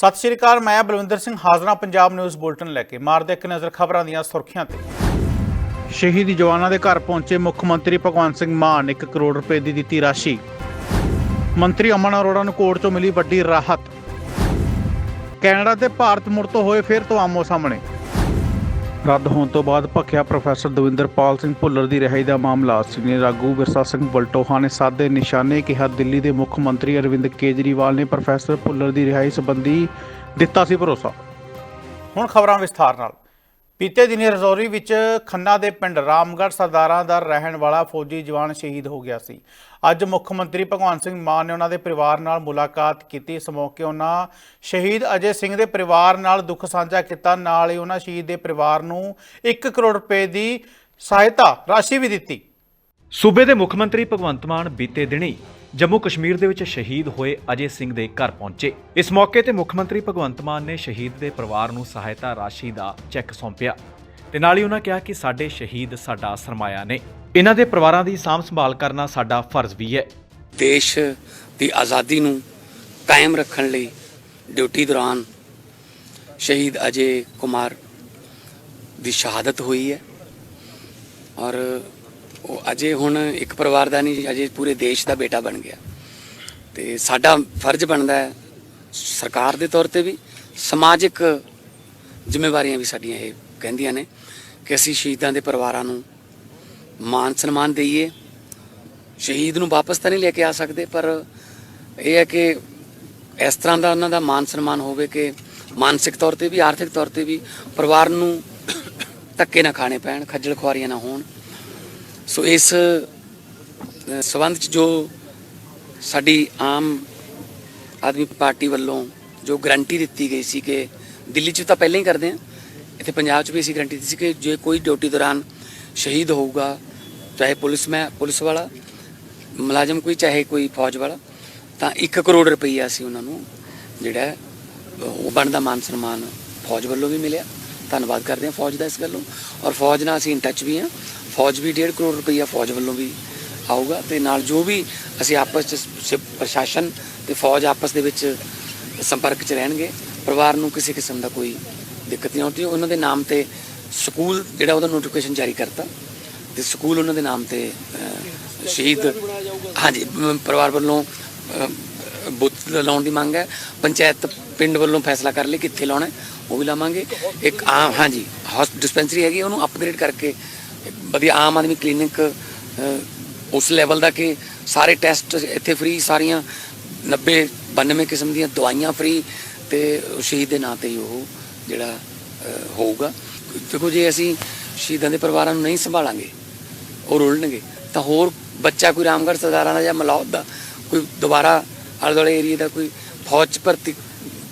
ਸਤਿ ਸ਼੍ਰੀ ਅਕਾਲ, ਮੈਂ ਬਲਵਿੰਦਰ ਸਿੰਘ ਹਾਜ਼ਰਾ ਪੰਜਾਬ ਨਿਊਜ਼ ਬੁਲਟਨ ਲੈ ਕੇ। ਮਾਰਦੇ ਇੱਕ ਨਜ਼ਰ ਖਬਰਾਂ ਦੀਆਂ ਸੁਰਖੀਆਂ ਤੇ। ਸ਼ਹੀਦੀ ਜਵਾਨਾਂ ਦੇ ਘਰ ਪਹੁੰਚੇ ਮੁੱਖ ਮੰਤਰੀ ਭਗਵੰਤ ਸਿੰਘ ਮਾਨ 1 ਕਰੋੜ ਰੁਪਏ ਦੀ ਦਿੱਤੀ ਰਾਸ਼ੀ। ਮੰਤਰੀ ਅਮਨ ਅਰੋੜਾ ਨੂੰ ਕੋਰਟ ਤੋਂ ਮਿਲੀ ਵੱਡੀ ਰਾਹਤ। ਕੈਨੇਡਾ ਤੇ ਭਾਰਤ ਮੁੜ ਤੋਂ ਹੋਏ ਫਿਰ ਤੋਂ ਆਮੋ ਸਾਹਮਣੇ। ਰੱਦ ਹੋਣ ਤੋਂ ਬਾਅਦ ਭਖਿਆ ਪ੍ਰੋਫੈਸਰ ਦਵਿੰਦਰਪਾਲ ਸਿੰਘ ਭੁੱਲਰ ਦੀ ਰਿਹਾਈ ਦਾ ਮਾਮਲਾ। ਸੀਨੀਅਰ ਆਗੂ ਵਿਰਸਾ ਸਿੰਘ ਬਲਟੋਹਾ ਨੇ ਸਾਦੇ ਨਿਸ਼ਾਨੇ ਕਿਹਾ, ਦਿੱਲੀ ਦੇ ਮੁੱਖ ਮੰਤਰੀ ਅਰਵਿੰਦ ਕੇਜਰੀਵਾਲ ਨੇ ਪ੍ਰੋਫੈਸਰ ਭੁੱਲਰ ਦੀ ਰਿਹਾਈ ਸੰਬੰਧੀ ਦਿੱਤਾ ਸੀ ਭਰੋਸਾ। ਹੁਣ ਖਬਰਾਂ ਵਿਸਥਾਰ ਨਾਲ। ਬੀਤੇ ਦਿਨੀ ਰਜੌਰੀ ਵਿੱਚ ਖੰਨਾ ਦੇ ਪਿੰਡ ਰਾਮਗੜ੍ਹ ਸਰਦਾਰਾਂ ਦਾ ਰਹਿਣ ਵਾਲਾ ਫੌਜੀ ਜਵਾਨ ਸ਼ਹੀਦ ਹੋ ਗਿਆ ਸੀ। ਅੱਜ ਮੁੱਖ ਮੰਤਰੀ ਭਗਵੰਤ ਸਿੰਘ ਮਾਨ ਨੇ ਉਹਨਾਂ ਦੇ ਪਰਿਵਾਰ ਨਾਲ ਮੁਲਾਕਾਤ ਕੀਤੀ। ਇਸ ਮੌਕੇ ਉਹਨਾਂ ਸ਼ਹੀਦ ਅਜੇ ਸਿੰਘ ਦੇ ਪਰਿਵਾਰ ਨਾਲ ਦੁੱਖ ਸਾਂਝਾ ਕੀਤਾ। ਨਾਲ ਹੀ ਉਹਨਾਂ ਸ਼ਹੀਦ ਦੇ ਪਰਿਵਾਰ ਨੂੰ 1 ਕਰੋੜ ਰੁਪਏ ਦੀ ਸਹਾਇਤਾ ਰਾਸ਼ੀ ਵੀ ਦਿੱਤੀ। ਸੂਬੇ ਦੇ ਮੁੱਖ ਮੰਤਰੀ ਭਗਵੰਤ ਮਾਨ ਬੀਤੇ ਦਿਨੀ ਜੰਮੂ ਕਸ਼ਮੀਰ ਦੇ ਵਿੱਚ ਸ਼ਹੀਦ ਹੋਏ ਅਜੇ ਸਿੰਘ ਦੇ ਘਰ ਪਹੁੰਚੇ। ਇਸ ਮੌਕੇ ਤੇ ਮੁੱਖ ਮੰਤਰੀ ਭਗਵੰਤ ਮਾਨ ਨੇ ਸ਼ਹੀਦ ਦੇ ਪਰਿਵਾਰ ਨੂੰ ਸਹਾਇਤਾ ਰਾਸ਼ੀ ਦਾ ਚੈੱਕ ਸੌਂਪਿਆ ਤੇ ਨਾਲ ਹੀ ਉਹਨਾਂ ਕਿਹਾ ਕਿ ਸਾਡੇ ਸ਼ਹੀਦ ਸਾਡਾ ਸਰਮਾਇਆ ਨੇ। ਇਹਨਾਂ ਦੇ ਪਰਿਵਾਰਾਂ ਦੀ ਸਾਂਭ ਸੰਭਾਲ ਕਰਨਾ ਸਾਡਾ ਫਰਜ਼ ਵੀ ਹੈ। ਦੇਸ਼ ਦੀ ਆਜ਼ਾਦੀ ਨੂੰ ਕਾਇਮ ਰੱਖਣ ਲਈ ਡਿਊਟੀ ਦੌਰਾਨ ਸ਼ਹੀਦ ਅਜੇ ਕੁਮਾਰ ਦੀ ਸ਼ਹਾਦਤ ਹੋਈ ਹੈ ਔਰ ਉਹ ਅਜੇ ਹੁਣ ਇੱਕ ਪਰਿਵਾਰ ਦਾ ਨਹੀਂ, ਅਜੇ ਪੂਰੇ ਦੇਸ਼ ਦਾ ਬੇਟਾ ਬਣ ਗਿਆ। ਤੇ ਸਾਡਾ ਫਰਜ਼ ਬਣਦਾ ਹੈ, ਸਰਕਾਰ ਦੇ ਤੌਰ ਤੇ ਵੀ ਸਮਾਜਿਕ ਜ਼ਿੰਮੇਵਾਰੀਆਂ ਵੀ ਸਾਡੀਆਂ ਇਹ ਕਹਿੰਦੀਆਂ ਨੇ ਕਿ ਅਸੀਂ ਸ਼ਹੀਦਾਂ ਦੇ ਪਰਿਵਾਰਾਂ ਨੂੰ ਮਾਨ ਸਨਮਾਨ ਦਈਏ। ਸ਼ਹੀਦ ਨੂੰ ਵਾਪਸ ਤਾਂ ਨਹੀਂ ਲੈ ਕੇ ਆ ਸਕਦੇ, ਪਰ ਇਹ ਹੈ ਕਿ ਇਸ ਤਰ੍ਹਾਂ ਦਾ ਉਹਨਾਂ ਦਾ ਮਾਨ ਸਨਮਾਨ ਹੋਵੇ ਕਿ ਮਾਨਸਿਕ ਤੌਰ ਤੇ ਵੀ, ਆਰਥਿਕ ਤੌਰ ਤੇ ਵੀ ਪਰਿਵਾਰ ਨੂੰ ਧੱਕੇ ਨਾ ਖਾਣੇ ਪੈਣ, ਖੱਜਲ ਖੁਆਰੀਆਂ ਨਾ ਹੋਣ। ਸੋ ਇਸ ਅ, ਸੰਬੰਧ ਚ ਜੋ ਸਾਡੀ ਆਮ ਆਦਮੀ ਪਾਰਟੀ ਵੱਲੋਂ ਜੋ ਗਰੰਟੀ ਦਿੱਤੀ ਗਈ ਸੀ ਕਿ ਦਿੱਲੀ 'ਚ ਤਾਂ ਪਹਿਲਾਂ ਹੀ ਕਰਦੇ ਆ ਇੱਥੇ ਪੰਜਾਬ 'ਚ ਵੀ ਅਸੀਂ ਗਰੰਟੀ ਦਿੱਤੀ ਸੀ ਕਿ ਜੇ ਕੋਈ ਡਿਊਟੀ ਦੌਰਾਨ ਸ਼ਹੀਦ ਹੋਊਗਾ ਚਾਹੇ ਪੁਲਿਸ ਮੈਂ ਪੁਲਿਸ ਵਾਲਾ ਮੁਲਾਜ਼ਮ ਕੋਈ ਚਾਹੇ ਕੋਈ ਫੌਜ ਵਾਲਾ ਤਾਂ 1 ਕਰੋੜ ਰੁਪਈਆ ਅਸੀਂ ਉਹਨਾਂ ਨੂੰ ਜਿਹੜਾ ਉਹ ਬਣਦਾ ਮਾਨ ਸਨਮਾਨ ਫੌਜ ਵੱਲੋਂ ਵੀ ਮਿਲਿਆ। ਧੰਨਵਾਦ ਕਰਦੇ ਹਾਂ ਫੌਜ ਦਾ ਇਸ ਗੱਲੋਂ। ਔਰ ਫੌਜ ਨਾਲ ਅਸੀਂ ਇਨ ਟੱਚ ਵੀ ਹਾਂ। ਫੌਜ ਵੀ 1.5 ਕਰੋੜ ਰੁਪਈਆ ਫੌਜ ਵੱਲੋਂ ਵੀ ਆਊਗਾ ਤੇ ਨਾਲ ਜੋ ਵੀ ਅਸੀਂ ਆਪਸ ਚ ਸ- ਪ੍ਰਸ਼ਾਸਨ ਤੇ ਫੌਜ ਆਪਸ ਦੇ ਵਿੱਚ ਸੰਪਰਕ ਚ ਰਹਿਣਗੇ, ਪਰਿਵਾਰ ਨੂੰ ਕਿਸੇ ਕਿਸਮ ਦਾ ਕੋਈ ਦਿੱਕਤ ਨਹੀਂ ਆਉਂਦੀ ਉਹਨਾਂ ਦੇ ਨਾਮ ਤੇ ਸਕੂਲ ਜਿਹੜਾ ਉਹਦਾ ਨੋਟੀਫਿਕੇਸ਼ਨ ਜਾਰੀ ਕਰਤਾ ਤੇ ਸਕੂਲ ਉਹਨਾਂ ਦੇ ਨਾਮ ਤੇ ਸ਼ਹੀਦ ਹਾਂਜੀ ਪਰਿਵਾਰ ਵੱਲੋਂ ਬੁੱਤ ਲਾਉਣ ਦੀ ਮੰਗ ਹੈ। ਪੰਚਾਇਤ ਪਿੰਡ ਵੱਲੋਂ ਫੈਸਲਾ ਕਰ ਲਈ ਕਿੱਥੇ ਲਾਉਣਾ ਉਹ ਵੀ ਲਾਵਾਂਗੇ। ਇੱਕ ਆਮ, ਹਾਂਜੀ ਹਸਪ ਡਿਸਪੈਂਸਰੀ ਹੈਗੀ ਉਹਨੂੰ ਅਪਗ੍ਰੇਡ ਕਰਕੇ ਵਧੀਆ ਆਮ ਆਦਮੀ ਕਲੀਨਿਕ ਉਸ ਲੈਵਲ ਦਾ ਕਿ ਸਾਰੇ ਟੈਸਟ ਇੱਥੇ ਫ੍ਰੀ ਸਾਰੀਆਂ 90 92 ਕਿਸਮ ਦੀਆਂ ਦਵਾਈਆਂ ਫ੍ਰੀ ਤੇ ਸ਼ਹੀਦ ਦੇ ਨਾਂ ਤੇ ਹੀ ਉਹ ਜਿਹੜਾ ਹੋਊਗਾ। ਦੇਖੋ ਜੇ ਅਸੀਂ ਸ਼ਹੀਦਾਂ ਦੇ ਪਰਿਵਾਰਾਂ ਨੂੰ ਨਹੀਂ ਸੰਭਾਲਾਂਗੇ, ਉਹ ਰੁਲਣਗੇ, ਤਾਂ ਹੋਰ ਬੱਚਾ ਕੋਈ ਰਾਮਗੜ੍ਹ ਸਰਦਾਰਾਂ ਦਾ ਜਾਂ ਮਲੌਦ ਦਾ ਕੋਈ ਦੁਬਾਰਾ ਆਲੇ ਦੁਆਲੇ ਏਰੀਆ ਦਾ ਕੋਈ ਫੌਜ 'ਚ ਭਰਤੀ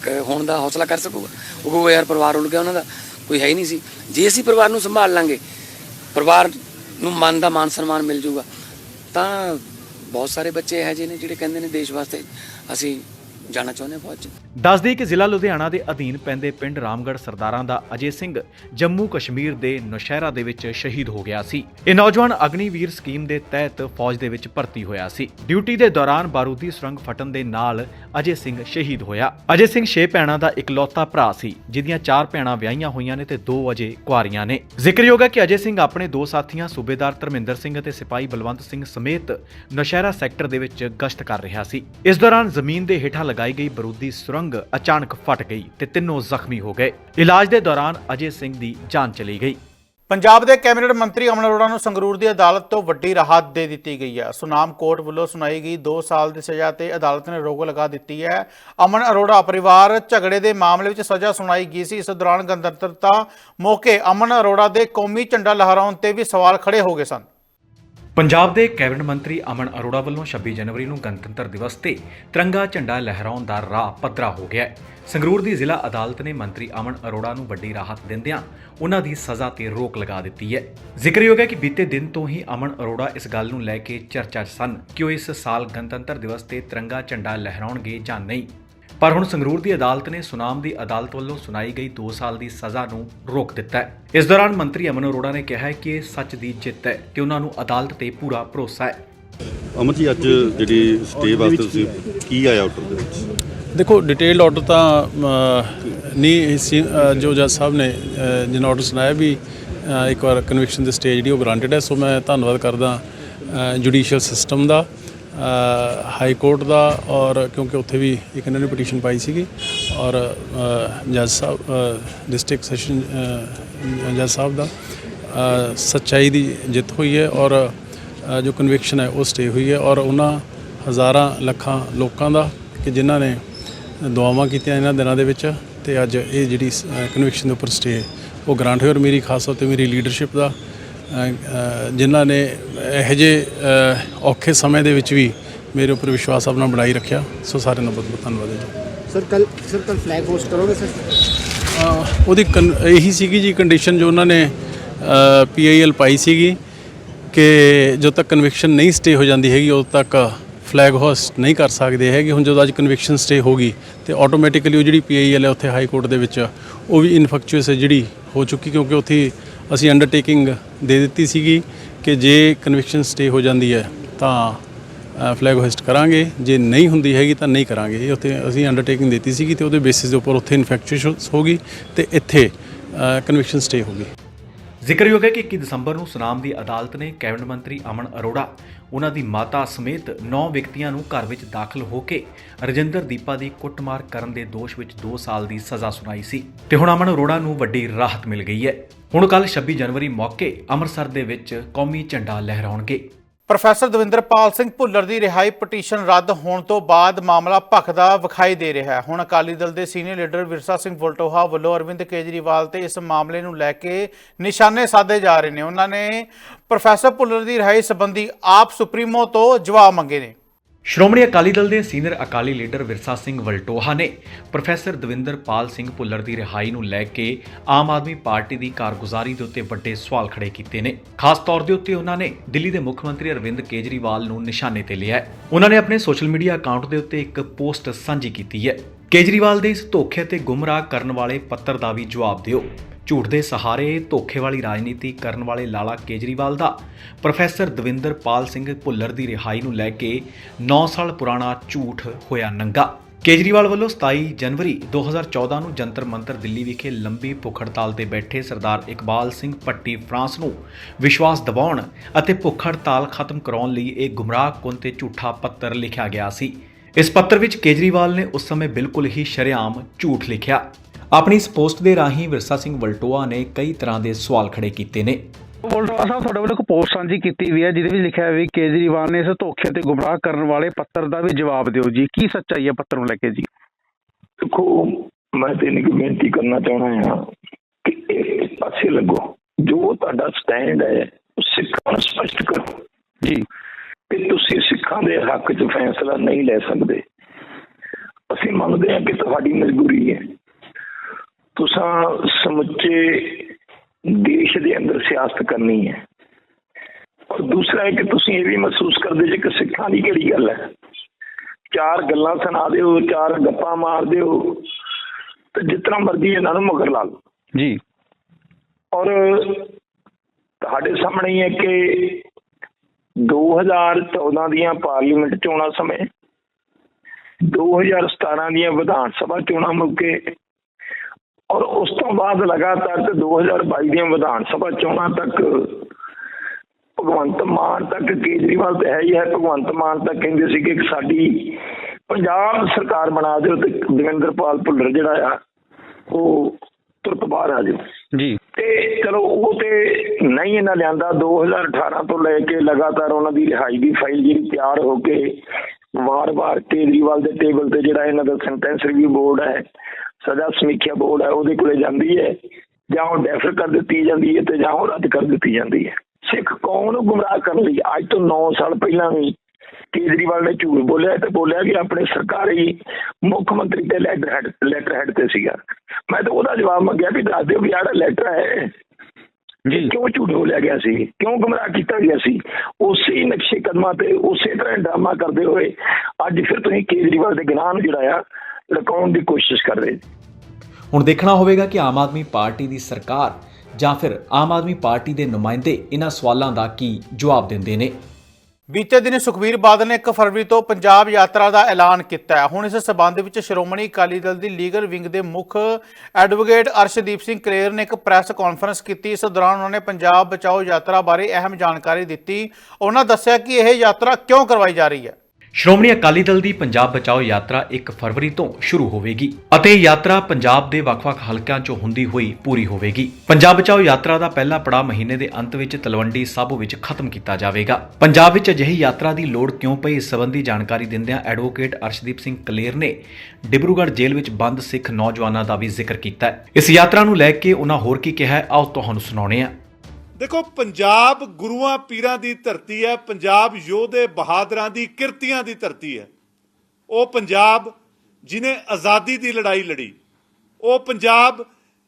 ਕ- ਹੋਣ ਦਾ ਹੌਸਲਾ ਕਰ ਸਕੂਗਾ? ਉਹ ਕਹੂਗਾ ਯਾਰ ਪਰਿਵਾਰ ਰੁਲ ਗਿਆ ਉਹਨਾਂ ਦਾ, ਕੋਈ ਹੈ ਹੀ ਨਹੀਂ ਸੀ। ਜੇ ਅਸੀਂ ਪਰਿਵਾਰ ਨੂੰ ਸੰਭਾਲ ਲਾਂਗੇ ਪਰਿਵਾਰ ਨੂੰ ਮਨ ਦਾ ਮਾਨ ਸਨਮਾਨ ਮਿਲ ਜੂਗਾ। ਤਾਂ ਬਹੁਤ ਸਾਰੇ ਬੱਚੇ ਇਹੋ ਜਿਹੇ ਨੇ ਜਿਹੜੇ ਕਹਿੰਦੇ ਨੇ ਦੇਸ਼ ਵਾਸਤੇ ਅਸੀਂ ਜਾਣਾ ਚਾਹੁੰਦੇ ਹਾਂ ਫੌਜ 'ਚ? ਕਿ ਜ਼ਿਲ੍ਹਾ ਲੁਧਿਆਣਾ ਦੇ ਅਧੀਨ ਪੈਂਦੇ ਪਿੰਡ ਰਾਮਗੜ ਸਰਦਾਰਾਂ ਦਾ ਅਜੇ ਸਿੰਘ ਜੰਮੂ ਕਸ਼ਮੀਰ ਦੇ ਨੌਸ਼ਹਿਰਾ ਦੇ ਵਿੱਚ ਸ਼ਹੀਦ ਹੋ ਗਿਆ ਸੀ। ਇਹ ਨੌਜਵਾਨ ਅਗਨੀਵੀਰ ਸਕੀਮ ਦੇ ਤਹਿਤ ਫੌਜ ਦੇ ਵਿੱਚ ਭਰਤੀ ਹੋਇਆ ਸੀ। ਡਿਊਟੀ ਦੇ ਦੌਰਾਨ ਬਾਰੂਦੀ ਸੁਰੰਗ ਫਟਣ ਦੇ ਨਾਲ ਅਜੇ ਸਿੰਘ ਸ਼ਹੀਦ ਹੋਇਆ। ਅਜੇ ਸਿੰਘ ਛੇ ਭੈਣਾਂ ਦਾ ਇਕਲੌਤਾ ਭਰਾ ਸੀ, ਜਿਦੀਆਂ ਚਾਰ ਭੈਣਾਂ ਵਿਆਹੀਆਂ ਹੋਈਆਂ ਨੇ ਤੇ ਦੋ ਅਜੇ ਕੁਆਰੀਆਂ ਨੇ। ਜ਼ਿਕਰਯੋਗ ਹੈ ਕਿ ਅਜੇ ਸਿੰਘ ਆਪਣੇ ਦੋ ਸਾਥੀਆਂ ਸੂਬੇਦਾਰ ਧਰਮਿੰਦਰ ਸਿੰਘ ਅਤੇ ਸਿਪਾਹੀ ਬਲਵੰਤ ਸਿੰਘ ਸਮੇਤ ਨੌਸ਼ਹਿਰਾ ਸੈਕਟਰ ਦੇ ਵਿੱਚ ਗਸ਼ਤ ਕਰ ਰਿਹਾ ਸੀ। ਇਸ ਦੌਰਾਨ ਜ਼ਮੀਨ ਦੇ ਹੇਠਾਂ ਲਗਾਈ ਗਈ ਬਰੂਦੀ ਸੁਰੰਗ ਅਚਾਨਕ ਫਟ ਗਈ ਤੇ ਤਿੰਨੋਂ ਜ਼ਖਮੀ ਹੋ ਗਏ। ਇਲਾਜ ਦੇ ਦੌਰਾਨ ਅਜੇ ਸਿੰਘ ਦੀ ਜਾਨ ਚਲੀ ਗਈ। ਪੰਜਾਬ ਦੇ ਕੈਬਨਿਟ ਮੰਤਰੀ ਅਮਨ ਅਰੋੜਾ ਨੂੰ ਸੰਗਰੂਰ ਦੀ ਅਦਾਲਤ ਤੋਂ ਵੱਡੀ ਰਾਹਤ ਦੇ ਦਿੱਤੀ ਗਈ ਹੈ। ਸੁਨਾਮ ਕੋਰਟ ਵੱਲੋਂ ਸੁਣਾਈ ਗਈ 2 ਸਾਲ ਦੀ ਸਜ਼ਾ ਤੇ ਅਦਾਲਤ ਨੇ ਰੋਕ ਲਗਾ ਦਿੱਤੀ ਹੈ। ਅਮਨ ਅਰੋੜਾ ਪਰਿਵਾਰ ਝਗੜੇ ਦੇ ਮਾਮਲੇ ਵਿੱਚ ਸਜ਼ਾ ਸੁਣਾਈ ਗਈ ਸੀ। ਇਸ ਦੌਰਾਨ ਗਣਤੰਤਰਤਾ ਮੌਕੇ ਅਮਨ ਅਰੋੜਾ ਦੇ ਕੌਮੀ ਝੰਡਾ ਲਹਿਰਾਉਣ ਤੇ ਵੀ ਸਵਾਲ ਖੜੇ ਹੋ ਗਏ ਸਨ। ਪੰਜਾਬ ਦੇ ਕੈਬਨਿਟ ਮੰਤਰੀ ਅਮਨ ਅਰੋੜਾ ਵੱਲੋਂ 26 ਜਨਵਰੀ ਨੂੰ ਗਣਤੰਤਰ ਦਿਵਸ ਤੇ ਤਿਰੰਗਾ ਝੰਡਾ ਲਹਿਰਾਉਣ ਦਾ ਰਾਹ ਪੱਧਰਾ ਹੋ ਗਿਆ ਹੈ। ਸੰਗਰੂਰ ਦੀ ਜ਼ਿਲ੍ਹਾ ਅਦਾਲਤ ਨੇ ਮੰਤਰੀ ਅਮਨ ਅਰੋੜਾ ਨੂੰ ਵੱਡੀ ਰਾਹਤ ਦਿੰਦਿਆਂ ਉਹਨਾਂ ਦੀ ਸਜ਼ਾ ਤੇ ਰੋਕ ਲਗਾ ਦਿੱਤੀ ਹੈ। ਜ਼ਿਕਰਯੋਗ ਹੈ ਕਿ ਬੀਤੇ ਦਿਨ ਤੋਂ ਹੀ ਅਮਨ ਅਰੋੜਾ ਇਸ ਗੱਲ ਨੂੰ ਲੈ ਕੇ ਚਰਚਾ 'ਚ ਸਨ ਕਿ ਉਹ ਇਸ ਸਾਲ ਗਣਤੰਤਰ ਦਿਵਸ ਤੇ ਤਿਰੰਗਾ ਝੰਡਾ ਲਹਿਰਾਉਣਗੇ ਜਾਂ ਨਹੀਂ। ਪਰ ਹੁਣ ਸੰਗਰੂਰ ਦੀ ਅਦਾਲਤ ਨੇ ਸੁਨਾਮ ਦੀ ਅਦਾਲਤ ਵੱਲੋਂ ਸੁਣਾਈ ਗਈ 2 ਸਾਲ ਦੀ ਸਜ਼ਾ ਨੂੰ ਰੋਕ ਦਿੱਤਾ ਹੈ। ਇਸ ਦੌਰਾਨ ਮੰਤਰੀ ਅਮਨ ਅਰੋੜਾ ਨੇ ਕਿਹਾ ਹੈ ਕਿ ਇਹ ਸੱਚ ਦੀ ਜਿੱਤ ਹੈ ਤੇ ਉਹਨਾਂ ਨੂੰ ਅਦਾਲਤ ਤੇ ਪੂਰਾ ਭਰੋਸਾ ਹੈ। ਅਮਰ ਜੀ ਅੱਜ ਜਿਹੜੀ ਸਟੇ ਵਾਸਤੇ ਤੁਸੀਂ ਕੀ ਆਇਆ ਆਰਡਰ ਦੇ ਵਿੱਚ? ਦੇਖੋ ਡਿਟੇਲਡ ਆਰਡਰ ਤਾਂ ਨਹੀਂ ਜੋ ਜੱਜ ਸਾਹਿਬ ਨੇ ਜਿਹਨਾਂ ਆਰਡਰ ਸੁਣਾਇਆ ਵੀ ਇੱਕ ਵਾਰ ਕਨਵਿਕਸ਼ਨ ਦੇ ਸਟੇਜ ਜਿਹੜੀ ਉਹ ਗਰਾਂਟਡ ਹੈ ਸੋ ਮੈਂ ਧੰਨਵਾਦ ਕਰਦਾ ਜੁਡੀਸ਼ੀਅਲ ਸਿਸਟਮ ਦਾ। ਹਾਈ ਕੋਰਟ ਦਾ ਔਰ ਕਿਉਂਕਿ ਉੱਥੇ ਵੀ ਇੱਕ ਇਹਨਾਂ ਨੇ ਪਟੀਸ਼ਨ ਪਾਈ ਸੀਗੀ ਔਰ ਜੱਜ ਸਾਹਿਬ ਡਿਸਟ੍ਰਿਕਟ ਸੈਸ਼ਨ ਜੱਜ ਸਾਹਿਬ ਦਾ ਸੱਚਾਈ ਦੀ ਜਿੱਤ ਹੋਈ ਹੈ ਔਰ ਜੋ ਕਨਵਿਕਸ਼ਨ ਹੈ ਉਹ ਸਟੇ ਹੋਈ ਹੈ ਔਰ ਉਹਨਾਂ ਹਜ਼ਾਰਾਂ ਲੱਖਾਂ ਲੋਕਾਂ ਦਾ ਕਿ ਜਿਨ੍ਹਾਂ ਨੇ ਦੁਆਵਾਂ ਕੀਤੀਆਂ ਇਹਨਾਂ ਦਿਨਾਂ ਦੇ ਵਿੱਚ ਤੇ ਅੱਜ ਇਹ ਜਿਹੜੀ ਕਨਵਿਕਸ਼ਨ ਦੇ ਉੱਪਰ ਸਟੇ ਉਹ ਗ੍ਰਾਂਟ ਹੋਈ ਔਰ ਮੇਰੀ ਖਾਸ ਤੌਰ ਤੇ ਮੇਰੀ ਲੀਡਰਸ਼ਿਪ ਦਾ ਜਿਨ੍ਹਾਂ ਨੇ ਇਹੋ ਅ, ਔਖੇ ਸਮੇਂ ਦੇ ਵਿੱਚ ਵੀ ਮੇਰੇ ਉੱਪਰ ਵਿਸ਼ਵਾਸ ਆਪਣਾ ਬਣਾਈ ਰੱਖਿਆ। ਸੋ ਸਾਰਿਆਂ ਦਾ ਬਹੁਤ ਬਹੁਤ ਧੰਨਵਾਦ ਹੈ ਜੀ। ਸਰ ਕੱਲ ਸਰ ਕੱਲ ਫਲੈਗ ਹੋਸਟ ਕਰੋਗੇ ਸਰ? ਉਹਦੀ ਇਹੀ ਸੀਗੀ ਜੀ ਕੰਡੀਸ਼ਨ ਜੋ ਉਹਨਾਂ ਨੇ ਪੀਆਈਐਲ ਪਾਈ ਸੀਗੀ ਕਿ ਜਦੋਂ ਤੱਕ ਕਨਵਿਕਸ਼ਨ ਨਹੀਂ ਸਟੇ ਹੋ ਜਾਂਦੀ ਹੈਗੀ ਉਦੋਂ ਤੱਕ ਫਲੈਗ ਹੋਸਟ ਨਹੀਂ ਕਰ ਸਕਦੇ ਹੈਗੇ। ਹੁਣ ਜਦੋਂ ਅੱਜ ਕਨਵਿਕਸ਼ਨ ਸਟੇ ਹੋ ਗਈ ਤੇ ਆਟੋਮੈਟਿਕਲੀ ਉਹ ਜਿਹੜੀ ਪੀਆਈਐਲ ਹੈ ਉੱਥੇ ਹਾਈ ਕੋਰਟ ਦੇ ਵਿੱਚ ਉਹ ਵੀ ਇਨਫੈਕਚੁਅਸ ਹੈ ਜਿਹੜੀ ਹੋ ਚੁੱਕੀ ਕਿਉਂਕਿ ਉੱਥੇ ਅਸੀਂ ਅੰਡਰਟੇਕਿੰਗ ਦੇ ਦਿੱਤੀ ਸੀਗੀ ਕਿ ਜੇ ਕਨਵਿਕਸ਼ਨ ਸਟੇ ਹੋ ਜਾਂਦੀ ਹੈ, ਤਾਂ ਫਲੈਗ ਹੋਸਟ ਕਰਾਂਗੇ। ਜੇ ਨਹੀਂ ਹੁੰਦੀ ਹੈਗੀ ਤਾਂ ਨਹੀਂ ਕਰਾਂਗੇ। ਇਹ ਉੱਥੇ ਅਸੀਂ ਅੰਡਰਟੇਕਿੰਗ ਦਿੱਤੀ ਸੀਗੀ ਤੇ ਉਹਦੇ ਬੇਸਿਸ ਦੇ ਉੱਪਰ ਉੱਥੇ ਇਨਫੈਕਚੁਅਸ ਹੋ ਗਈ ਤੇ ਇੱਥੇ ਕਨਵਿਕਸ਼ਨ ਸਟੇ ਹੋ ਗਈ। ਜ਼ਿਕਰਯੋਗ ਹੈ ਕਿ 21 ਦਸੰਬਰ ਨੂੰ ਸੁਨਾਮ ਦੀ ਅਦਾਲਤ ਨੇ ਕੈਬਨਿਟ ਮੰਤਰੀ ਅਮਨ ਅਰੋੜਾ ਉਹਨਾਂ ਦੀ ਮਾਤਾ ਸਮੇਤ 9 ਵਿਅਕਤੀਆਂ ਨੂੰ ਘਰ ਵਿੱਚ ਦਾਖਲ ਹੋ ਕੇ ਰਜਿੰਦਰ ਦੀਪਾ ਦੀ ਕੁੱਟਮਾਰ ਕਰਨ ਦੇ ਦੋਸ਼ ਵਿੱਚ 2 ਸਾਲ ਦੀ ਸਜ਼ਾ ਸੁਣਾਈ ਸੀ। ਤੇ ਹੁਣ ਅਮਨ ਅਰੋੜਾ ਨੂੰ ਵੱਡੀ ਰਾਹਤ ਮਿਲ ਗਈ ਹੈ। ਹੁਣ ਕੱਲ 26 ਜਨਵਰੀ ਮੌਕੇ ਅੰਮ੍ਰਿਤਸਰ ਦੇ ਵਿੱਚ ਕੌਮੀ ਝੰਡਾ ਲਹਿਰਾਉਣਗੇ। ਪ੍ਰੋਫੈਸਰ ਦਵਿੰਦਰਪਾਲ ਸਿੰਘ ਭੁੱਲਰ ਦੀ ਰਿਹਾਈ ਪਟੀਸ਼ਨ ਰੱਦ ਹੋਣ ਤੋਂ ਬਾਅਦ ਮਾਮਲਾ ਭਖਦਾ ਵਿਖਾਈ ਦੇ ਰਿਹਾ ਹੈ। ਹੁਣ ਅਕਾਲੀ ਦਲ ਦੇ ਸੀਨੀਅਰ ਲੀਡਰ ਵਿਰਸਾ ਸਿੰਘ ਵਲਟੋਹਾ ਵੱਲੋਂ ਅਰਵਿੰਦ ਕੇਜਰੀਵਾਲ ਤੇ ਇਸ ਮਾਮਲੇ ਨੂੰ ਲੈ ਕੇ ਨਿਸ਼ਾਨੇ ਸਾਧੇ ਜਾ ਰਹੇ ਨੇ। ਉਹਨਾਂ ਨੇ ਪ੍ਰੋਫੈਸਰ ਭੁੱਲਰ ਦੀ ਰਿਹਾਈ ਸੰਬੰਧੀ ਆਪ ਸੁਪਰੀਮੋ ਤੋਂ ਜਵਾਬ ਮੰਗੇ ਨੇ। ਸ਼੍ਰੋਮਣੀ ਅਕਾਲੀ ਦਲ ਦੇ ਸੀਨੀਅਰ ਅਕਾਲੀ ਲੀਡਰ ਵਿਰਸਾ ਸਿੰਘ ਵਲਟੋਹਾ ਨੇ ਪ੍ਰੋਫੈਸਰ ਦਵਿੰਦਰਪਾਲ ਸਿੰਘ ਭੁੱਲਰ ਦੀ ਰਿਹਾਈ ਨੂੰ ਲੈ ਕੇ ਆਮ ਆਦਮੀ ਪਾਰਟੀ ਦੀ ਕਾਰਗੁਜ਼ਾਰੀ ਦੇ ਉੱਤੇ ਵੱਡੇ ਸਵਾਲ ਖੜੇ ਕੀਤੇ ਨੇ। ਖਾਸ ਤੌਰ ਦੇ ਉੱਤੇ ਉਹਨਾਂ ਨੇ ਦਿੱਲੀ ਦੇ ਮੁੱਖ ਮੰਤਰੀ ਅਰਵਿੰਦ ਕੇਜਰੀਵਾਲ ਨੂੰ ਨਿਸ਼ਾਨੇ ਤੇ ਲਿਆ ਹੈ। ਉਹਨਾਂ ਨੇ ਆਪਣੇ ਸੋਸ਼ਲ ਮੀਡੀਆ ਅਕਾਊਂਟ ਦੇ ਉੱਤੇ ਇੱਕ ਪੋਸਟ ਸਾਂਝੀ ਕੀਤੀ ਹੈ। ਕੇਜਰੀਵਾਲ ਦੇ ਇਸ ਧੋਖੇ ਤੇ ਗੁੰਮਰਾਹ ਕਰਨ ਵਾਲੇ ਪੱਤਰ ਦਾ ਵੀ ਜਵਾਬ ਦਿਓ। ਝੂਠ ਦੇ ਸਹਾਰੇ ਧੋਖੇ ਵਾਲੀ ਰਾਜਨੀਤੀ ਕਰਨ ਵਾਲੇ ਲਾਲਾ ਕੇਜਰੀਵਾਲ ਦਾ। ਪ੍ਰੋਫੈਸਰ ਦਵਿੰਦਰਪਾਲ ਸਿੰਘ ਭੁੱਲਰ ਦੀ ਰਿਹਾਈ ਨੂੰ ਲੈ ਕੇ 9 ਸਾਲ ਪੁਰਾਣਾ ਝੂਠ ਹੋਇਆ ਨੰਗਾ। ਕੇਜਰੀਵਾਲ ਵੱਲੋਂ 27 ਜਨਵਰੀ 2014 ਨੂੰ ਜੰਤਰ ਮੰਤਰ ਦਿੱਲੀ ਵਿਖੇ ਲੰਬੀ ਭੁੱਖ ਹੜਤਾਲ ਤੇ ਬੈਠੇ ਸਰਦਾਰ ਇਕਬਾਲ ਸਿੰਘ ਪੱਟੀ ਫਰਾਂਸ ਨੂੰ ਵਿਸ਼ਵਾਸ ਦਿਵਾਉਣ ਅਤੇ ਭੁੱਖ ਹੜਤਾਲ ਖਤਮ ਕਰਾਉਣ ਲਈ ਇਹ ਗੁੰਮਰਾਹਕੁਨ ਤੇ ਝੂਠਾ ਪੱਤਰ ਲਿਖਿਆ ਗਿਆ ਸੀ। ਇਸ ਪੱਤਰ ਵਿੱਚ ਕੇਜਰੀਵਾਲ ਨੇ ਉਸ ਸਮੇਂ ਬਿਲਕੁਲ ਹੀ ਸ਼ਰੇਆਮ ਝੂਠ ਲਿਖਿਆ। ਆਪਣੀ ਇਸ ਪੋਸਟ ਦੇ ਰਾਹੀਂ ਵਿਰਸਾ ਸਿੰਘ ਵਲਟੋਆ ਨੇ ਕਈ ਤਰ੍ਹਾਂ ਦੇ ਸਵਾਲ ਖੜੇ ਕੀਤੇ ਨੇ। ਵੋਲਟਾ ਸਾਹਿਬ ਤੁਹਾਡੇ ਵੱਲੋਂ ਇੱਕ ਪੋਸਟ ਸਾਂਝੀ ਕੀਤੀ ਵੀ ਹੈ ਜਿਹਦੇ ਵਿੱਚ ਲਿਖਿਆ ਹੈ ਵੀ ਕੇਜਰੀਵਾਲ ਨੇ ਇਸ ਧੋਖੇ ਤੇ ਗੁੰਮਰਾਹ ਕਰਨ ਵਾਲੇ ਪੱਤਰ ਦਾ ਵੀ ਜਵਾਬ ਦਿਓ ਜੀ। ਕੀ ਸੱਚਾਈ ਹੈ ਪੱਤਰ ਨੂੰ ਲੈ ਕੇ ਜੀ? ਦੇਖੋ ਮੈਂ ਤੇ ਇੱਕ ਬੇਨਤੀ ਕਰਨਾ ਚਾਹਣਾ ਹਾਂ ਕਿ ਇਸ ਪਾਸੇ ਲੱਗੋ। ਜੋ ਤੁਹਾਡਾ ਸਟੈਂਡ ਹੈ ਸਿੱਖਾਂ ਨੂੰ ਸਪਸ਼ਟ ਕਰੋ। ਜੀ। ਕਿ ਤੁਸੀਂ ਸਿੱਖਾਂ ਦੇ ਹੱਕ 'ਚ ਫੈਸਲਾ ਨਹੀਂ ਲੈ ਸਕਦੇ। ਅਸੀਂ ਮੰਨਦੇ ਹਾਂ ਕਿ ਤੁਹਾਡੀ ਮਜਬੂਰੀ ਹੈ। ਤੁਸੀਂ ਸਮੁੱਚੇ ਦੇਸ਼ ਦੇ ਅੰਦਰ ਸਿਆਸਤ ਕਰਨੀ ਹੈ। ਔਰ ਦੂਸਰਾ ਹੈ ਕਿ ਤੁਸੀਂ ਇਹ ਵੀ ਮਹਿਸੂਸ ਕਰਦੇ ਜੇ ਕਿ ਸਿੱਖਾਂ ਦੀ ਕਿਹੜੀ ਗੱਲ ਹੈ। ਚਾਰ ਗੱਲਾਂ ਸੁਣਾ ਦਿਓ ਚਾਰ ਗੱਪਾਂ ਮਾਰ ਦਿਓ ਤੇ ਜਿਤਨਾ ਮਰਜ਼ੀ ਇਹਨਾਂ ਨੂੰ ਮਗਰ ਲਾ ਲਓ। ਜੀ। ਔਰ ਤੁਹਾਡੇ ਸਾਹਮਣੇ ਹੀ ਹੈ ਕਿ 2014 ਦੀਆਂ ਪਾਰਲੀਮੈਂਟ ਚੋਣਾਂ ਸਮੇਂ 2017 ਦੀਆਂ ਵਿਧਾਨ ਸਭਾ ਚੋਣਾਂ ਮੌਕੇ ਔਰ ਉਸ ਤੋਂ ਬਾਅਦ ਲਗਾਤਾਰ ਤੇ 2022 ਦੀਆਂ ਵਿਧਾਨ ਸਭਾ ਚੋਣਾਂ ਤੱਕ ਭਗਵੰਤ ਮਾਨ ਤੱਕ ਕੇਜਰੀਵਾਲ ਤੇ ਹੈ ਹੀ ਹੈ। ਭਗਵੰਤ ਮਾਨ ਤੱਕ ਕਹਿੰਦੇ ਸੀ ਕਿ ਸਾਡੀ ਪੰਜਾਬ ਸਰਕਾਰ ਬਣਾ ਦਿਓ ਤੇ ਦਵਿੰਦਰਪਾਲ ਭੁੱਲਰ ਜਿਹੜਾ ਆ ਉਹ ਤੁਰਤ ਬਾਹਰ ਆ ਜਾਓ ਜੀ। ਤੇ ਚਲੋ ਉਹ ਤੇ ਨਹੀਂ ਇਹਨਾਂ ਲਿਆਂਦਾ। 2018 ਤੋਂ ਲੈ ਕੇ ਲਗਾਤਾਰ ਉਹਨਾਂ ਦੀ ਰਿਹਾਈ ਦੀ ਫਾਈਲ ਜਿਹੜੀ ਤਿਆਰ ਹੋ ਕੇ ਵਾਰ-ਵਾਰ ਕੇਜਰੀਵਾਲ ਦੇ ਟੇਬਲ ਤੇ ਜਿਹੜਾ ਇਹਨਾਂ ਦਾ ਸੈਂਟੈਂਸ ਰਿਵਿਊ ਬੋਰਡ ਹੈ ਸਜ਼ਾ ਸਮੀਖਿਆ ਬੋਰਡ ਹੈ ਉਹਦੇ ਕੋਲੇ ਜਾਂਦੀ ਹੈ ਜਾਂ ਉਹ ਡੈਫਰ ਕਰ ਦਿੱਤੀ ਜਾਂਦੀ ਹੈ ਤੇ ਜਾਂ ਉਹ ਰੱਦ ਕਰ ਦਿੱਤੀ ਜਾਂਦੀ ਹੈ। ਸਿੱਖ ਕੌਮ ਨੂੰ ਗੁੰਮਰਾਹ ਕਰਨ ਲਈ ਅੱਜ ਤੋਂ 9 ਸਾਲ ਪਹਿਲਾਂ ਵੀ ਕੇਜਰੀਵਾਲ ਨੇ ਝੂਠ ਬੋਲਿਆ ਤੇ ਬੋਲਿਆ ਕਿ ਆਪਣੇ ਸਰਕਾਰੀ ਮੁੱਖ ਮੰਤਰੀ ਤੇ ਲੈਟਰ ਹੈਡ ਲੈਟਰ ਹੈਡ ਤੇ ਸੀਗਾ। ਮੈਂ ਤਾਂ ਉਹਦਾ ਜਵਾਬ ਮੰਗਿਆ ਵੀ ਦੱਸ ਦਿਓ ਵੀ ਜਿਹੜਾ ਲੈਟਰ ਹੈ ਜੀ। ਕਿਉਂ ਝੂਠ ਬੋਲਿਆ ਗਿਆ ਸੀ? ਕਿਉਂ ਗੁੰਮਰਾਹ ਕੀਤਾ ਗਿਆ ਸੀ? ਉਸੇ ਨਕਸ਼ੇ ਕਦਮਾਂ ਤੇ ਉਸੇ ਤਰ੍ਹਾਂ ਡਰਾਮਾ ਕਰਦੇ ਹੋਏ ਅੱਜ ਫਿਰ ਤੁਸੀਂ ਕੇਜਰੀਵਾਲ ਦੇ ਗੁਨਾਹ ਨੂੰ ਜਿਹੜਾ ਆ ਲੁਕਾਉਣ ਦੀ ਕੋਸ਼ਿਸ਼ ਕਰ ਰਹੇ। ਹੁਣ ਦੇਖਣਾ ਹੋਵੇਗਾ ਕਿ ਆਮ ਆਦਮੀ ਪਾਰਟੀ ਦੀ ਸਰਕਾਰ ਜਾਂ ਫਿਰ ਆਮ ਆਦਮੀ ਪਾਰਟੀ ਦੇ ਨੁਮਾਇੰਦੇ ਇਹਨਾਂ ਸਵਾਲਾਂ ਦਾ ਕੀ ਜਵਾਬ ਦਿੰਦੇ ਨੇ। ਬੀਤੇ ਦਿਨ ਸੁਖਬੀਰ ਬਾਦਲ ਨੇ 1 ਫਰਵਰੀ ਤੋਂ ਪੰਜਾਬ ਯਾਤਰਾ ਦਾ ਐਲਾਨ ਕੀਤਾ ਹੈ। ਹੁਣ ਇਸ ਸਬੰਧ ਵਿੱਚ ਸ਼੍ਰੋਮਣੀ ਅਕਾਲੀ ਦਲ ਦੀ ਲੀਗਲ ਵਿੰਗ ਦੇ ਮੁੱਖ ਐਡਵੋਕੇਟ ਅਰਸ਼ਦੀਪ ਸਿੰਘ ਕਲੇਰ ਨੇ ਇੱਕ ਪ੍ਰੈਸ ਕਾਨਫਰੰਸ ਕੀਤੀ। ਇਸ ਦੌਰਾਨ ਉਹਨਾਂ ਨੇ ਪੰਜਾਬ ਬਚਾਓ ਯਾਤਰਾ ਬਾਰੇ ਅਹਿਮ ਜਾਣਕਾਰੀ ਦਿੱਤੀ। ਉਹਨਾਂ ਦੱਸਿਆ ਕਿ ਇਹ ਯਾਤਰਾ ਕਿਉਂ ਕਰਵਾਈ ਜਾ ਰਹੀ ਹੈ? ਸ਼੍ਰੋਮਣੀ ਅਕਾਲੀ ਦਲ ਦੀ ਪੰਜਾਬ ਬਚਾਓ ਯਾਤਰਾ 1 ਫਰਵਰੀ ਤੋਂ ਸ਼ੁਰੂ ਹੋਵੇਗੀ ਅਤੇ ਯਾਤਰਾ ਪੰਜਾਬ ਦੇ ਵੱਖ-ਵੱਖ ਹਲਕਿਆਂ 'ਚੋਂ ਹੁੰਦੀ ਹੋਈ ਪੂਰੀ ਹੋਵੇਗੀ। ਪੰਜਾਬ ਬਚਾਓ ਯਾਤਰਾ ਦਾ ਪਹਿਲਾ ਪੜਾਅ ਮਹੀਨੇ ਦੇ ਅੰਤ ਵਿੱਚ ਤਲਵੰਡੀ ਸਾਬੋ ਵਿੱਚ ਖਤਮ ਕੀਤਾ ਜਾਵੇਗਾ। ਪੰਜਾਬ ਵਿੱਚ ਅਜਿਹੀ ਯਾਤਰਾ ਦੀ ਲੋੜ ਕਿਉਂ ਪਈ ਇਸ ਸੰਬੰਧੀ ਜਾਣਕਾਰੀ ਦਿੰਦਿਆਂ ਐਡਵੋਕੇਟ ਅਰਸ਼ਦੀਪ ਸਿੰਘ ਕਲੇਰ ਨੇ ਡਿਬਰੂਗੜ੍ਹ ਜੇਲ੍ਹ ਵਿੱਚ ਬੰਦ ਸਿੱਖ ਨੌਜਵਾਨਾਂ ਦਾ ਵੀ ਜ਼ਿਕਰ ਕੀਤਾ। ਹੈ ਇਸ ਯਾਤਰਾ ਨੂੰ ਲੈ ਕੇ ਉਹਨਾਂ ਹੋਰ ਕੀ ਕਿਹਾ ਆਓ ਤੁਹਾਨੂੰ ਸੁਣਾਉਣੇ ਆ ਦੇਖੋ, ਪੰਜਾਬ ਗੁਰੂਆਂ ਪੀਰਾਂ ਦੀ ਧਰਤੀ ਹੈ, ਪੰਜਾਬ ਯੋਧੇ ਬਹਾਦਰਾਂ ਦੀ ਕਿਰਤੀਆਂ ਦੀ ਧਰਤੀ ਹੈ। ਉਹ ਪੰਜਾਬ ਜਿਨੇ ਆਜ਼ਾਦੀ ਦੀ ਲੜਾਈ ਲੜੀ, ਉਹ ਪੰਜਾਬ,